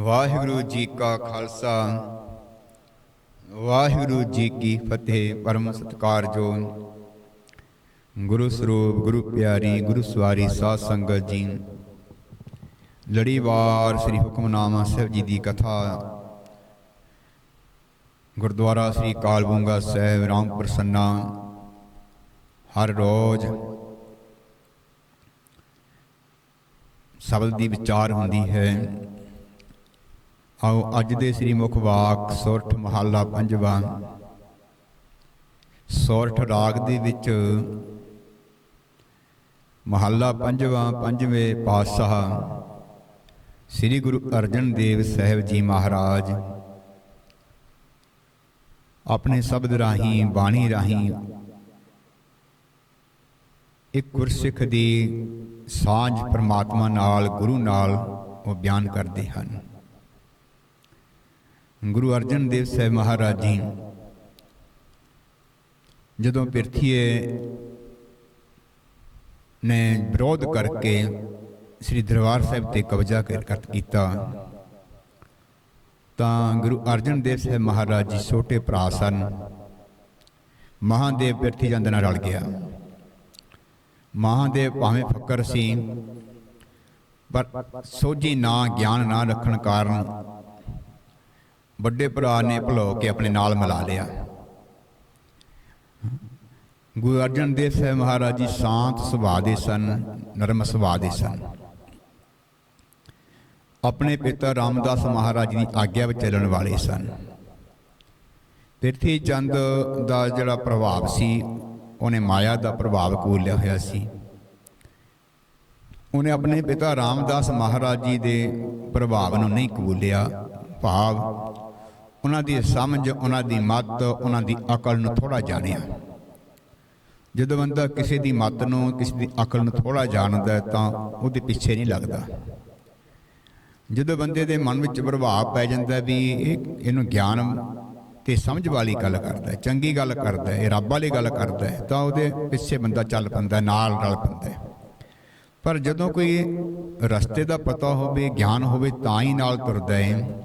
ਵਾਹਿਗੁਰੂ ਜੀ ਕਾ ਖਾਲਸਾ। ਵਾਹਿਗੁਰੂ ਜੀ ਕੀ ਫਤਿਹ, ਪਰਮ ਸਤਿਕਾਰਜੋ ਗੁਰੂ ਸਰੂਪ, ਗੁਰੂ ਪਿਆਰੀ, ਗੁਰੂ ਸਵਾਰੀ, ਸਾਧ ਸੰਗਤ ਜੀ। ਲੜੀਵਾਰ ਸ੍ਰੀ ਹੁਕਮਨਾਮਾ ਸਾਹਿਬ ਜੀ ਦੀ ਕਥਾ। ਗੁਰਦੁਆਰਾ ਸ੍ਰੀ ਕਾਲਬੂੰਗਾ ਸਾਹਿਬ ਰਾਮ ਪ੍ਰਸੰਨਾ ਹਰ ਰੋਜ਼ ਸ਼ਬਦ ਦੀ ਵਿਚਾਰ ਹੁੰਦੀ ਹੈ। ਆਓ ਅੱਜ ਦੇ ਸ੍ਰੀ ਮੁਖ ਵਾਕ ਸੋਰਠ ਮਹੱਲਾ ਪੰਜਵਾਂ। ਸੋਰਠ ਰਾਗ ਦੇ ਵਿੱਚ ਮਹੱਲਾ ਪੰਜਵਾਂ, ਪੰਜਵੇਂ ਪਾਤਸ਼ਾਹ ਸ੍ਰੀ ਗੁਰੂ ਅਰਜਨ ਦੇਵ ਸਾਹਿਬ ਜੀ ਮਹਾਰਾਜ ਆਪਣੇ ਸ਼ਬਦ ਰਾਹੀਂ, ਬਾਣੀ ਰਾਹੀਂ ਇੱਕ ਗੁਰਸਿੱਖ ਦੀ ਸਾਂਝ ਪ੍ਰਮਾਤਮਾ ਨਾਲ, ਗੁਰੂ ਨਾਲ ਉਹ ਬਿਆਨ ਕਰਦੇ ਹਨ। ਗੁਰੂ ਅਰਜਨ ਦੇਵ ਸਾਹਿਬ ਮਹਾਰਾਜ ਜੀ, ਜਦੋਂ ਪਿਰਥੀਏ ਨੇ ਵਿਰੋਧ ਕਰਕੇ ਸ੍ਰੀ ਦਰਬਾਰ ਸਾਹਿਬ ਤੇ ਕਬਜ਼ਾ ਕਰ ਕੀਤਾ, ਤਾਂ ਗੁਰੂ ਅਰਜਨ ਦੇਵ ਸਾਹਿਬ ਮਹਾਰਾਜ ਜੀ ਛੋਟੇ ਭਰਾ ਸਨ। ਮਹਾਦੇਵ ਪਿਰਥੀ ਜੰਦ ਨਾਲ ਰਲ ਗਿਆ। ਮਹਾਦੇਵ ਭਾਵੇਂ ਫੱਕਰ ਸੀ, ਪਰ ਸੋਝੀ ਨਾ, ਗਿਆਨ ਨਾ ਰੱਖਣ ਕਾਰਨ ਵੱਡੇ ਭਰਾ ਨੇ ਭੁਲੋ ਕੇ ਆਪਣੇ ਨਾਲ ਮਿਲਾ ਲਿਆ। ਗੁਰੂ ਅਰਜਨ ਦੇਵ ਸਾਹਿਬ ਮਹਾਰਾਜ ਜੀ ਸ਼ਾਂਤ ਸੁਭਾਅ ਦੇ ਸਨ, ਨਰਮ ਸੁਭਾਅ ਦੇ ਸਨ। ਆਪਣੇ ਪਿਤਾ ਰਾਮਦਾਸ ਮਹਾਰਾਜ ਦੀ ਆਗਿਆ ਵਿੱਚ ਚੱਲਣ ਵਾਲੇ ਸਨ। ਪਿਰਥੀ ਚੰਦ ਦਾ ਜਿਹੜਾ ਪ੍ਰਭਾਵ ਸੀ, ਉਹਨੇ ਮਾਇਆ ਦਾ ਪ੍ਰਭਾਵ ਕੂਲਿਆ ਹੋਇਆ ਸੀ। ਉਹਨੇ ਆਪਣੇ ਪਿਤਾ ਰਾਮਦਾਸ ਮਹਾਰਾਜ ਜੀ ਦੇ ਪ੍ਰਭਾਵ ਨੂੰ ਨਹੀਂ ਕਬੂਲਿਆ ਭਾਵ ਉਹਨਾਂ ਦੀ ਸਮਝ, ਉਹਨਾਂ ਦੀ ਮੱਤ, ਉਹਨਾਂ ਦੀ ਅਕਲ ਨੂੰ ਥੋੜਾ ਜਾਣਿਆ। ਜਦੋਂ ਬੰਦਾ ਕਿਸੇ ਦੀ ਮੱਤ ਨੂੰ, ਕਿਸੇ ਦੀ ਅਕਲ ਨੂੰ ਥੋੜਾ ਜਾਣਦਾ ਤਾਂ ਉਹਦੇ ਪਿੱਛੇ ਨਹੀਂ ਲੱਗਦਾ। ਜਦੋਂ ਬੰਦੇ ਦੇ ਮਨ ਵਿੱਚ ਪ੍ਰਭਾਵ ਪੈ ਜਾਂਦਾ ਵੀ ਇਹ ਇਹਨੂੰ ਗਿਆਨ ਤੇ ਸਮਝ ਵਾਲੀ ਗੱਲ ਕਰਦਾ ਚੰਗੀ ਗੱਲ ਕਰਦਾ ਹੈ ਰੱਬ ਵਾਲੀ ਗੱਲ ਕਰਦਾ ਤਾਂ ਉਹਦੇ ਪਿੱਛੇ ਬੰਦਾ ਚੱਲ ਪੈਂਦਾ ਨਾਲ ਰਲ ਪੈਂਦਾ ਪਰ ਜਦੋਂ ਕੋਈ ਰਸਤੇ ਦਾ ਪਤਾ ਹੋਵੇ, ਗਿਆਨ ਹੋਵੇ ਤਾਂ ਹੀ ਨਾਲ ਤੁਰਦਾ ਹੈ।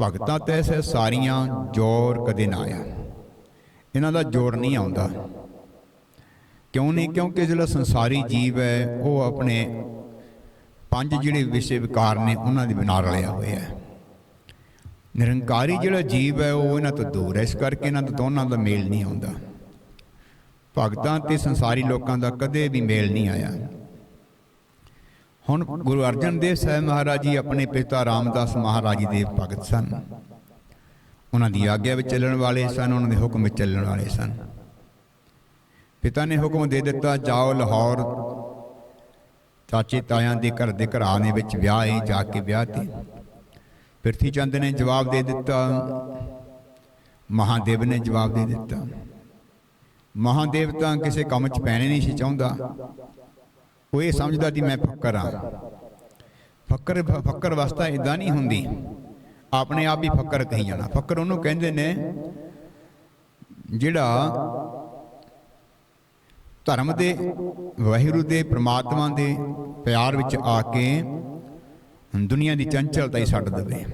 ਭਗਤਾਂ ਤੇ ਸੇ ਸਾਰੀਆਂ ਜੋਰ ਕਦੇ ਨਾ ਆਇਆ। ਇਹਨਾਂ ਦਾ ਜੋਰ ਨਹੀਂ ਆਉਂਦਾ। ਕਿਉਂ ਨਹੀਂ? ਕਿਉਂਕਿ ਜਿਹੜਾ ਸੰਸਾਰੀ ਜੀਵ ਹੈ, ਉਹ ਆਪਣੇ ਪੰਜ ਜਿਹੜੇ ਵਿਸ਼ੇ ਵਿਕਾਰ ਨੇ, ਉਹਨਾਂ ਦੇ ਬਿਨਾਂ ਰਲਿਆ ਹੋਇਆ ਹੈ। ਨਿਰੰਕਾਰੀ ਜਿਹੜਾ ਜੀਵ ਹੈ, ਉਹ ਇਹਨਾਂ ਤੋਂ ਦੂਰ ਹੈ। ਇਸ ਕਰਕੇ ਇਹਨਾਂ ਦਾ ਦੋਨਾਂ ਦਾ ਮੇਲ ਨਹੀਂ ਆਉਂਦਾ। ਭਗਤਾਂ ਤੇ ਸੰਸਾਰੀ ਲੋਕਾਂ ਦਾ ਕਦੇ ਵੀ ਮੇਲ ਨਹੀਂ ਆਇਆ। ਹੁਣ ਗੁਰੂ ਅਰਜਨ ਦੇਵ ਸਾਹਿਬ ਮਹਾਰਾਜ ਜੀ ਆਪਣੇ ਪਿਤਾ ਰਾਮਦਾਸ ਮਹਾਰਾਜ ਜੀ ਦੇ ਭਗਤ ਸਨ। ਉਹਨਾਂ ਦੀ ਆਗਿਆ ਵਿੱਚ ਚੱਲਣ ਵਾਲੇ ਸਨ, ਉਹਨਾਂ ਦੇ ਹੁਕਮ ਵਿੱਚ ਚੱਲਣ ਵਾਲੇ ਸਨ। ਪਿਤਾ ਨੇ ਹੁਕਮ ਦੇ ਦਿੱਤਾ, ਜਾਓ ਲਾਹੌਰ, ਚਾਚੇ ਤਾਇਆਂ ਦੇ ਘਰ ਦੇ ਘਰਾਂ ਦੇ ਵਿੱਚ ਵਿਆਹ ਹੈ ਜਾ ਕੇ ਵਿਆਹ ਤੇ। ਪ੍ਰਿਥੀ ਚੰਦ ਨੇ ਜਵਾਬ ਦੇ ਦਿੱਤਾ, ਮਹਾਦੇਵ ਨੇ ਜਵਾਬ ਦੇ ਦਿੱਤਾ। ਮਹਾਦੇਵ ਤਾਂ ਕਿਸੇ ਕੰਮ 'ਚ ਪੈਣੇ ਨਹੀਂ ਸੀ ਚਾਹੁੰਦਾ। ਉਹ ਇਹ ਸਮਝਦਾ ਕਿ ਮੈਂ ਫੱਕਰ ਆ ਫੱਕਰ ਫੱਕਰ ਵਸਤਾ ਇਦਾਂ ਨਹੀਂ ਹੁੰਦੀ। ਆਪਣੇ ਆਪ ਹੀ ਫੱਕਰ ਕਹੀ ਜਾਣਾ। ਫੱਕਰ ਉਹਨੂੰ ਕਹਿੰਦੇ ਨੇ, ਜਿਹੜਾ ਧਰਮ ਦੇ, ਵਾਹਿਗੁਰੂ ਦੇ, ਪ੍ਰਮਾਤਮਾ ਦੇ ਪਿਆਰ ਵਿੱਚ ਆ ਕੇ ਦੁਨੀਆ ਦੀ ਚੰਚਲਤਾ ਹੀ ਛੱਡ ਦੇਵੇ।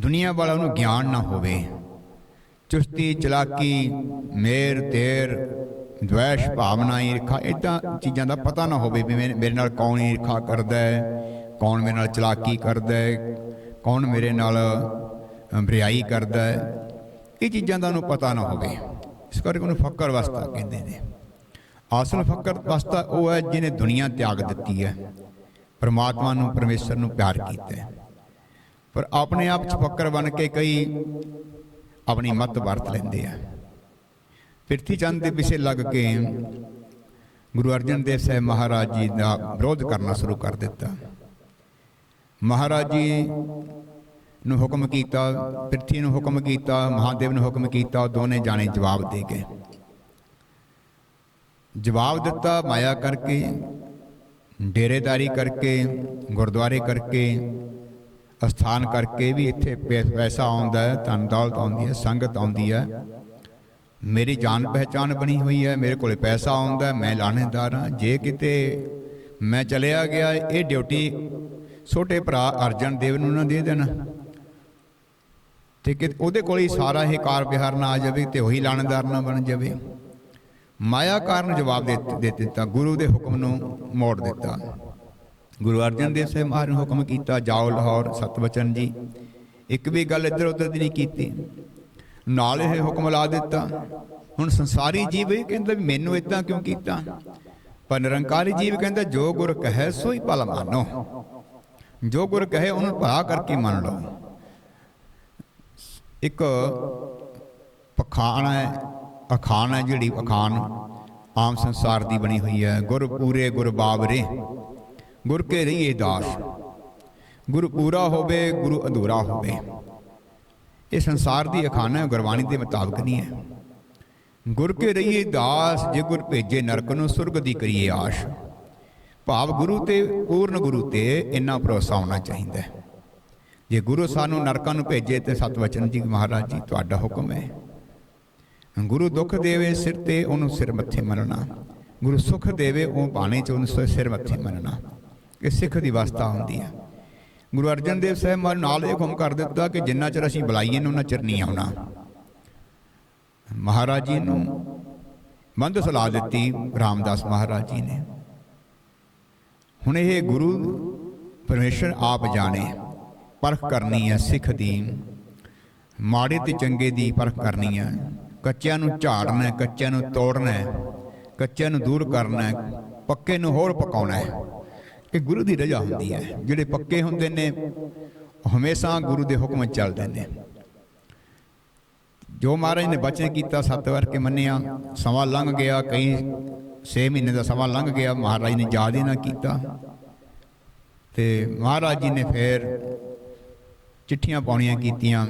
ਦੁਨੀਆ ਵਾਲਾ ਉਹਨੂੰ ਗਿਆਨ ਨਾ ਹੋਵੇ। ਚੁਸਤੀ, ਚਲਾਕੀ ਮੇਰ ਤੇਰ ਦ્વੈਸ਼ ਭਾਵਨਾ ਈਰਖਾ ਇਦਾਂ ਚੀਜ਼ਾਂ ਦਾ ਪਤਾ ਨਾ ਹੋਵੇ ਵੀ ਮੇਰੇ ਨਾਲ ਕੌਣ ਈਰਖਾ ਕਰਦਾ ਹੈ, ਕੌਣ ਮੇਰੇ ਨਾਲ ਚਲਾਕੀ ਕਰਦਾ ਹੈ, ਕੌਣ ਮੇਰੇ ਨਾਲ ਬਰਿਆਈ ਕਰਦਾ ਹੈ। ਇਹ ਚੀਜ਼ਾਂ ਦਾ ਉਹਨੂੰ ਪਤਾ ਨਾ ਹੋਵੇ। ਇਸ ਕਰਕੇ ਉਹਨੂੰ ਫੱਕਰ ਵਸਤਾ ਕਹਿੰਦੇ ਨੇ। ਅਸਲ ਫੱਕਰ ਵਸਤਾ ਉਹ ਹੈ ਜਿਹਨੇ ਦੁਨੀਆ ਤਿਆਗ ਦਿੱਤੀ ਹੈ। ਪਰਮਾਤਮਾ ਨੂੰ, ਪਰਮੇਸ਼ਰ ਨੂੰ ਪਿਆਰ ਕੀਤਾ ਪਰ ਆਪਣੇ ਆਪ ਚ ਫੱਕਰ ਬਣ ਕੇ ਕਈ ਆਪਣੀ ਮੱਤ ਵਰਤ ਲੈਂਦੇ ਆ। ਪ੍ਰਿਥੀ ਚੰਦ ਦੇ ਪਿੱਛੇ ਲੱਗ ਕੇ ਗੁਰੂ ਅਰਜਨ ਦੇਵ ਸਾਹਿਬ ਮਹਾਰਾਜ ਜੀ ਦਾ ਵਿਰੋਧ ਕਰਨਾ ਸ਼ੁਰੂ ਕਰ ਦਿੱਤਾ। ਮਹਾਰਾਜ ਜੀ ਨੂੰ ਹੁਕਮ ਕੀਤਾ ਪ੍ਰਿਥੀ ਨੂੰ ਹੁਕਮ ਕੀਤਾ, ਮਹਾਦੇਵ ਨੂੰ ਹੁਕਮ ਕੀਤਾ, ਦੋਨੇ ਜਾਣੇ ਜਵਾਬ ਦੇ ਗਏ। ਜਵਾਬ ਦਿੱਤਾ ਮਾਇਆ ਕਰਕੇ, ਡੇਰੇਦਾਰੀ ਕਰਕੇ, ਗੁਰਦੁਆਰੇ ਕਰਕੇ, ਅਸਥਾਨ ਕਰਕੇ ਵੀ ਇੱਥੇ ਪੈਸਾ ਆਉਂਦਾ ਹੈ, ਧਨ ਦੌਲਤ ਆਉਂਦੀ ਹੈ, ਸੰਗਤ ਆਉਂਦੀ ਹੈ। ਮੇਰੀ ਜਾਣ ਪਹਿਚਾਨ ਬਣੀ ਹੋਈ ਹੈ, ਮੇਰੇ ਕੋਲੇ ਪੈਸਾ ਆਉਂਦਾ ਮੈਂ ਲਾਣੇਦਾਰ ਹਾਂ। ਜੇ ਕਿਤੇ ਮੈਂ ਚਲਿਆ ਗਿਆ, ਇਹ ਡਿਊਟੀ ਛੋਟੇ ਭਰਾ ਅਰਜਨ ਦੇਵ ਨੂੰ ਨਾ ਦੇ ਦੇਣਾ ਤੇ ਕਿ ਉਹਦੇ ਕੋਲ ਹੀ ਸਾਰਾ ਇਹ ਕਾਰ ਵਿਹਾਰ ਨਾ ਆ ਜਾਵੇ ਤੇ ਉਹੀ ਲਾਣੇਦਾਰ ਨਾ ਬਣ ਜਾਵੇ। ਮਾਇਆ ਕਾਰਨ ਜਵਾਬ ਦੇ ਦੇ ਦਿੱਤਾ, ਗੁਰੂ ਦੇ ਹੁਕਮ ਨੂੰ ਮੋੜ ਦਿੱਤਾ। ਗੁਰੂ ਅਰਜਨ ਦੇਵ ਸਾਹਿਬ ਮਹਾਰਾਜ ਨੇ ਹੁਕਮ ਕੀਤਾ, ਜਾਓ ਲਾਹੌਰ ਸਤਵਚਨ ਜੀ। ਇੱਕ ਵੀ ਗੱਲ ਇੱਧਰ ਉੱਧਰ ਦੀ ਨਹੀਂ ਕੀਤੀ। ਨਾਲ ਇਹ ਹੁਕਮ ਲਾ ਦਿੱਤਾ। ਹੁਣ ਸੰਸਾਰੀ ਜੀਵ ਇਹ ਕਹਿੰਦਾ ਵੀ ਮੈਨੂੰ ਇਦਾਂ ਕਿਉਂ ਕੀਤਾ? ਪਰ ਨਿਰੰਕਾਰੀ ਜੀਵ ਕਹਿੰਦਾ, ਜੋ ਗੁਰ ਕਹੈ ਹੀ ਭਲਾ ਮਾਨੋ। ਜੋ ਗੁਰ ਕਹੇ ਉਹਨੂੰ ਭਲਾ ਕਰਕੇ ਮੰਨ ਲਓ। ਇੱਕ ਪਖਾਨ ਹੈ ਅਖਾਨ ਹੈ ਜਿਹੜੀ ਅਖਾਨ ਆਮ ਸੰਸਾਰ ਦੀ ਬਣੀ ਹੋਈ ਹੈ। ਗੁਰ ਪੂਰੇ ਗੁਰ ਬਾਵਰੇ, ਗੁਰ ਕੇ ਰਹੀਏ ਦਾਸ। ਗੁਰੂ ਪੂਰਾ ਹੋਵੇ, ਗੁਰੂ ਅਧੂਰਾ ਹੋਵੇ। ਇਹ ਸੰਸਾਰ ਦੀ ਅਖਾਨ ਹੈ, ਗੁਰਬਾਣੀ ਦੇ ਮੁਤਾਬਕ ਨਹੀਂ ਹੈ। ਗੁਰ ਕੇ ਰਹੀਏ ਦਾਸ, ਜੇ ਗੁਰ ਭੇਜੇ ਨਰਕ ਨੂੰ ਸੁਰਗ ਦੀ ਕਰੀਏ ਆਸ਼। ਭਾਵ ਗੁਰੂ ਤੇ, ਪੂਰਨ ਗੁਰੂ ਤੇ ਇੰਨਾ ਭਰੋਸਾ ਹੋਣਾ ਚਾਹੀਦਾ ਹੈ। ਜੇ ਗੁਰੂ ਸਾਨੂੰ ਨਰਕਾਂ ਨੂੰ ਭੇਜੇ ਤੇ ਸਤਵਚਨ ਜੀ ਮਹਾਰਾਜ ਜੀ, ਤੁਹਾਡਾ ਹੁਕਮ ਹੈ। ਗੁਰੂ ਦੁੱਖ ਦੇਵੇ ਸਿਰ ਤੇ, ਉਹਨੂੰ ਸਿਰ ਮੱਥੇ ਮੰਨਣਾ। ਗੁਰੂ ਸੁਖ ਦੇਵੇ, ਉਹ ਬਾਣੇ ਚ ਉਹਨੂੰ ਸਿਰ ਮੱਥੇ ਮੰਨਣਾ। ਇਹ ਸਿੱਖ ਦੀ ਅਵਸਥਾ ਹੁੰਦੀ ਹੈ। ਗੁਰੂ ਅਰਜਨ ਦੇਵ ਸਾਹਿਬ ਮਹਾਰਾਜ ਨਾਲ ਇਹ ਹੁਕਮ ਕਰ ਦਿੱਤਾ ਕਿ ਜਿੰਨਾ ਚਿਰ ਅਸੀਂ ਬੁਲਾਈਏ ਨੂੰ, ਉਹਨਾਂ ਚਿਰ ਨਹੀਂ ਆਉਣਾ। ਮਹਾਰਾਜ ਜੀ ਨੂੰ ਮੰਦ ਸਲਾਹ ਦਿੱਤੀ, ਰਾਮਦਾਸ ਮਹਾਰਾਜ ਜੀ ਨੇ। ਹੁਣ ਇਹ ਗੁਰੂ ਪਰਮੇਸ਼ਰ ਆਪ ਜਾਣੇ, ਪਰਖ ਕਰਨੀ ਹੈ ਸਿੱਖ ਦੀ। ਮਾੜੇ ਤੇ ਚੰਗੇ ਦੀ ਪਰਖ ਕਰਨੀ ਹੈ। ਕੱਚਿਆਂ ਨੂੰ ਝਾੜਨਾ ਹੈ, ਕੱਚਿਆਂ ਨੂੰ ਤੋੜਨਾ ਹੈ, ਕੱਚਿਆਂ ਨੂੰ ਦੂਰ ਕਰਨਾ ਹੈ, ਪੱਕੇ ਨੂੰ ਹੋਰ ਪਕਾਉਣਾ ਹੈ। ਇਹ ਗੁਰੂ ਦੀ ਰਜ਼ਾ ਹੁੰਦੀ ਹੈ। ਜਿਹੜੇ ਪੱਕੇ ਹੁੰਦੇ ਨੇ ਹਮੇਸ਼ਾ ਗੁਰੂ ਦੇ ਹੁਕਮ 'ਚ ਚੱਲਦੇ ਨੇ। ਜੋ ਮਹਾਰਾਜ ਨੇ ਬਚਨ ਕੀਤਾ, ਸੱਤ ਵਾਰ ਕੇ ਮੰਨਿਆ, ਸਮਾਂ ਲੰਘ ਗਿਆ, ਕਈ 6 ਮਹੀਨੇ ਦਾ ਸਮਾਂ ਲੰਘ ਗਿਆ, ਮਹਾਰਾਜ ਨੇ ਯਾਦ ਹੀ ਨਾ ਕੀਤਾ। ਤੇ ਮਹਾਰਾਜ ਜੀ ਨੇ ਫਿਰ ਚਿੱਠੀਆਂ ਪਾਉਣੀਆਂ ਕੀਤੀਆਂ।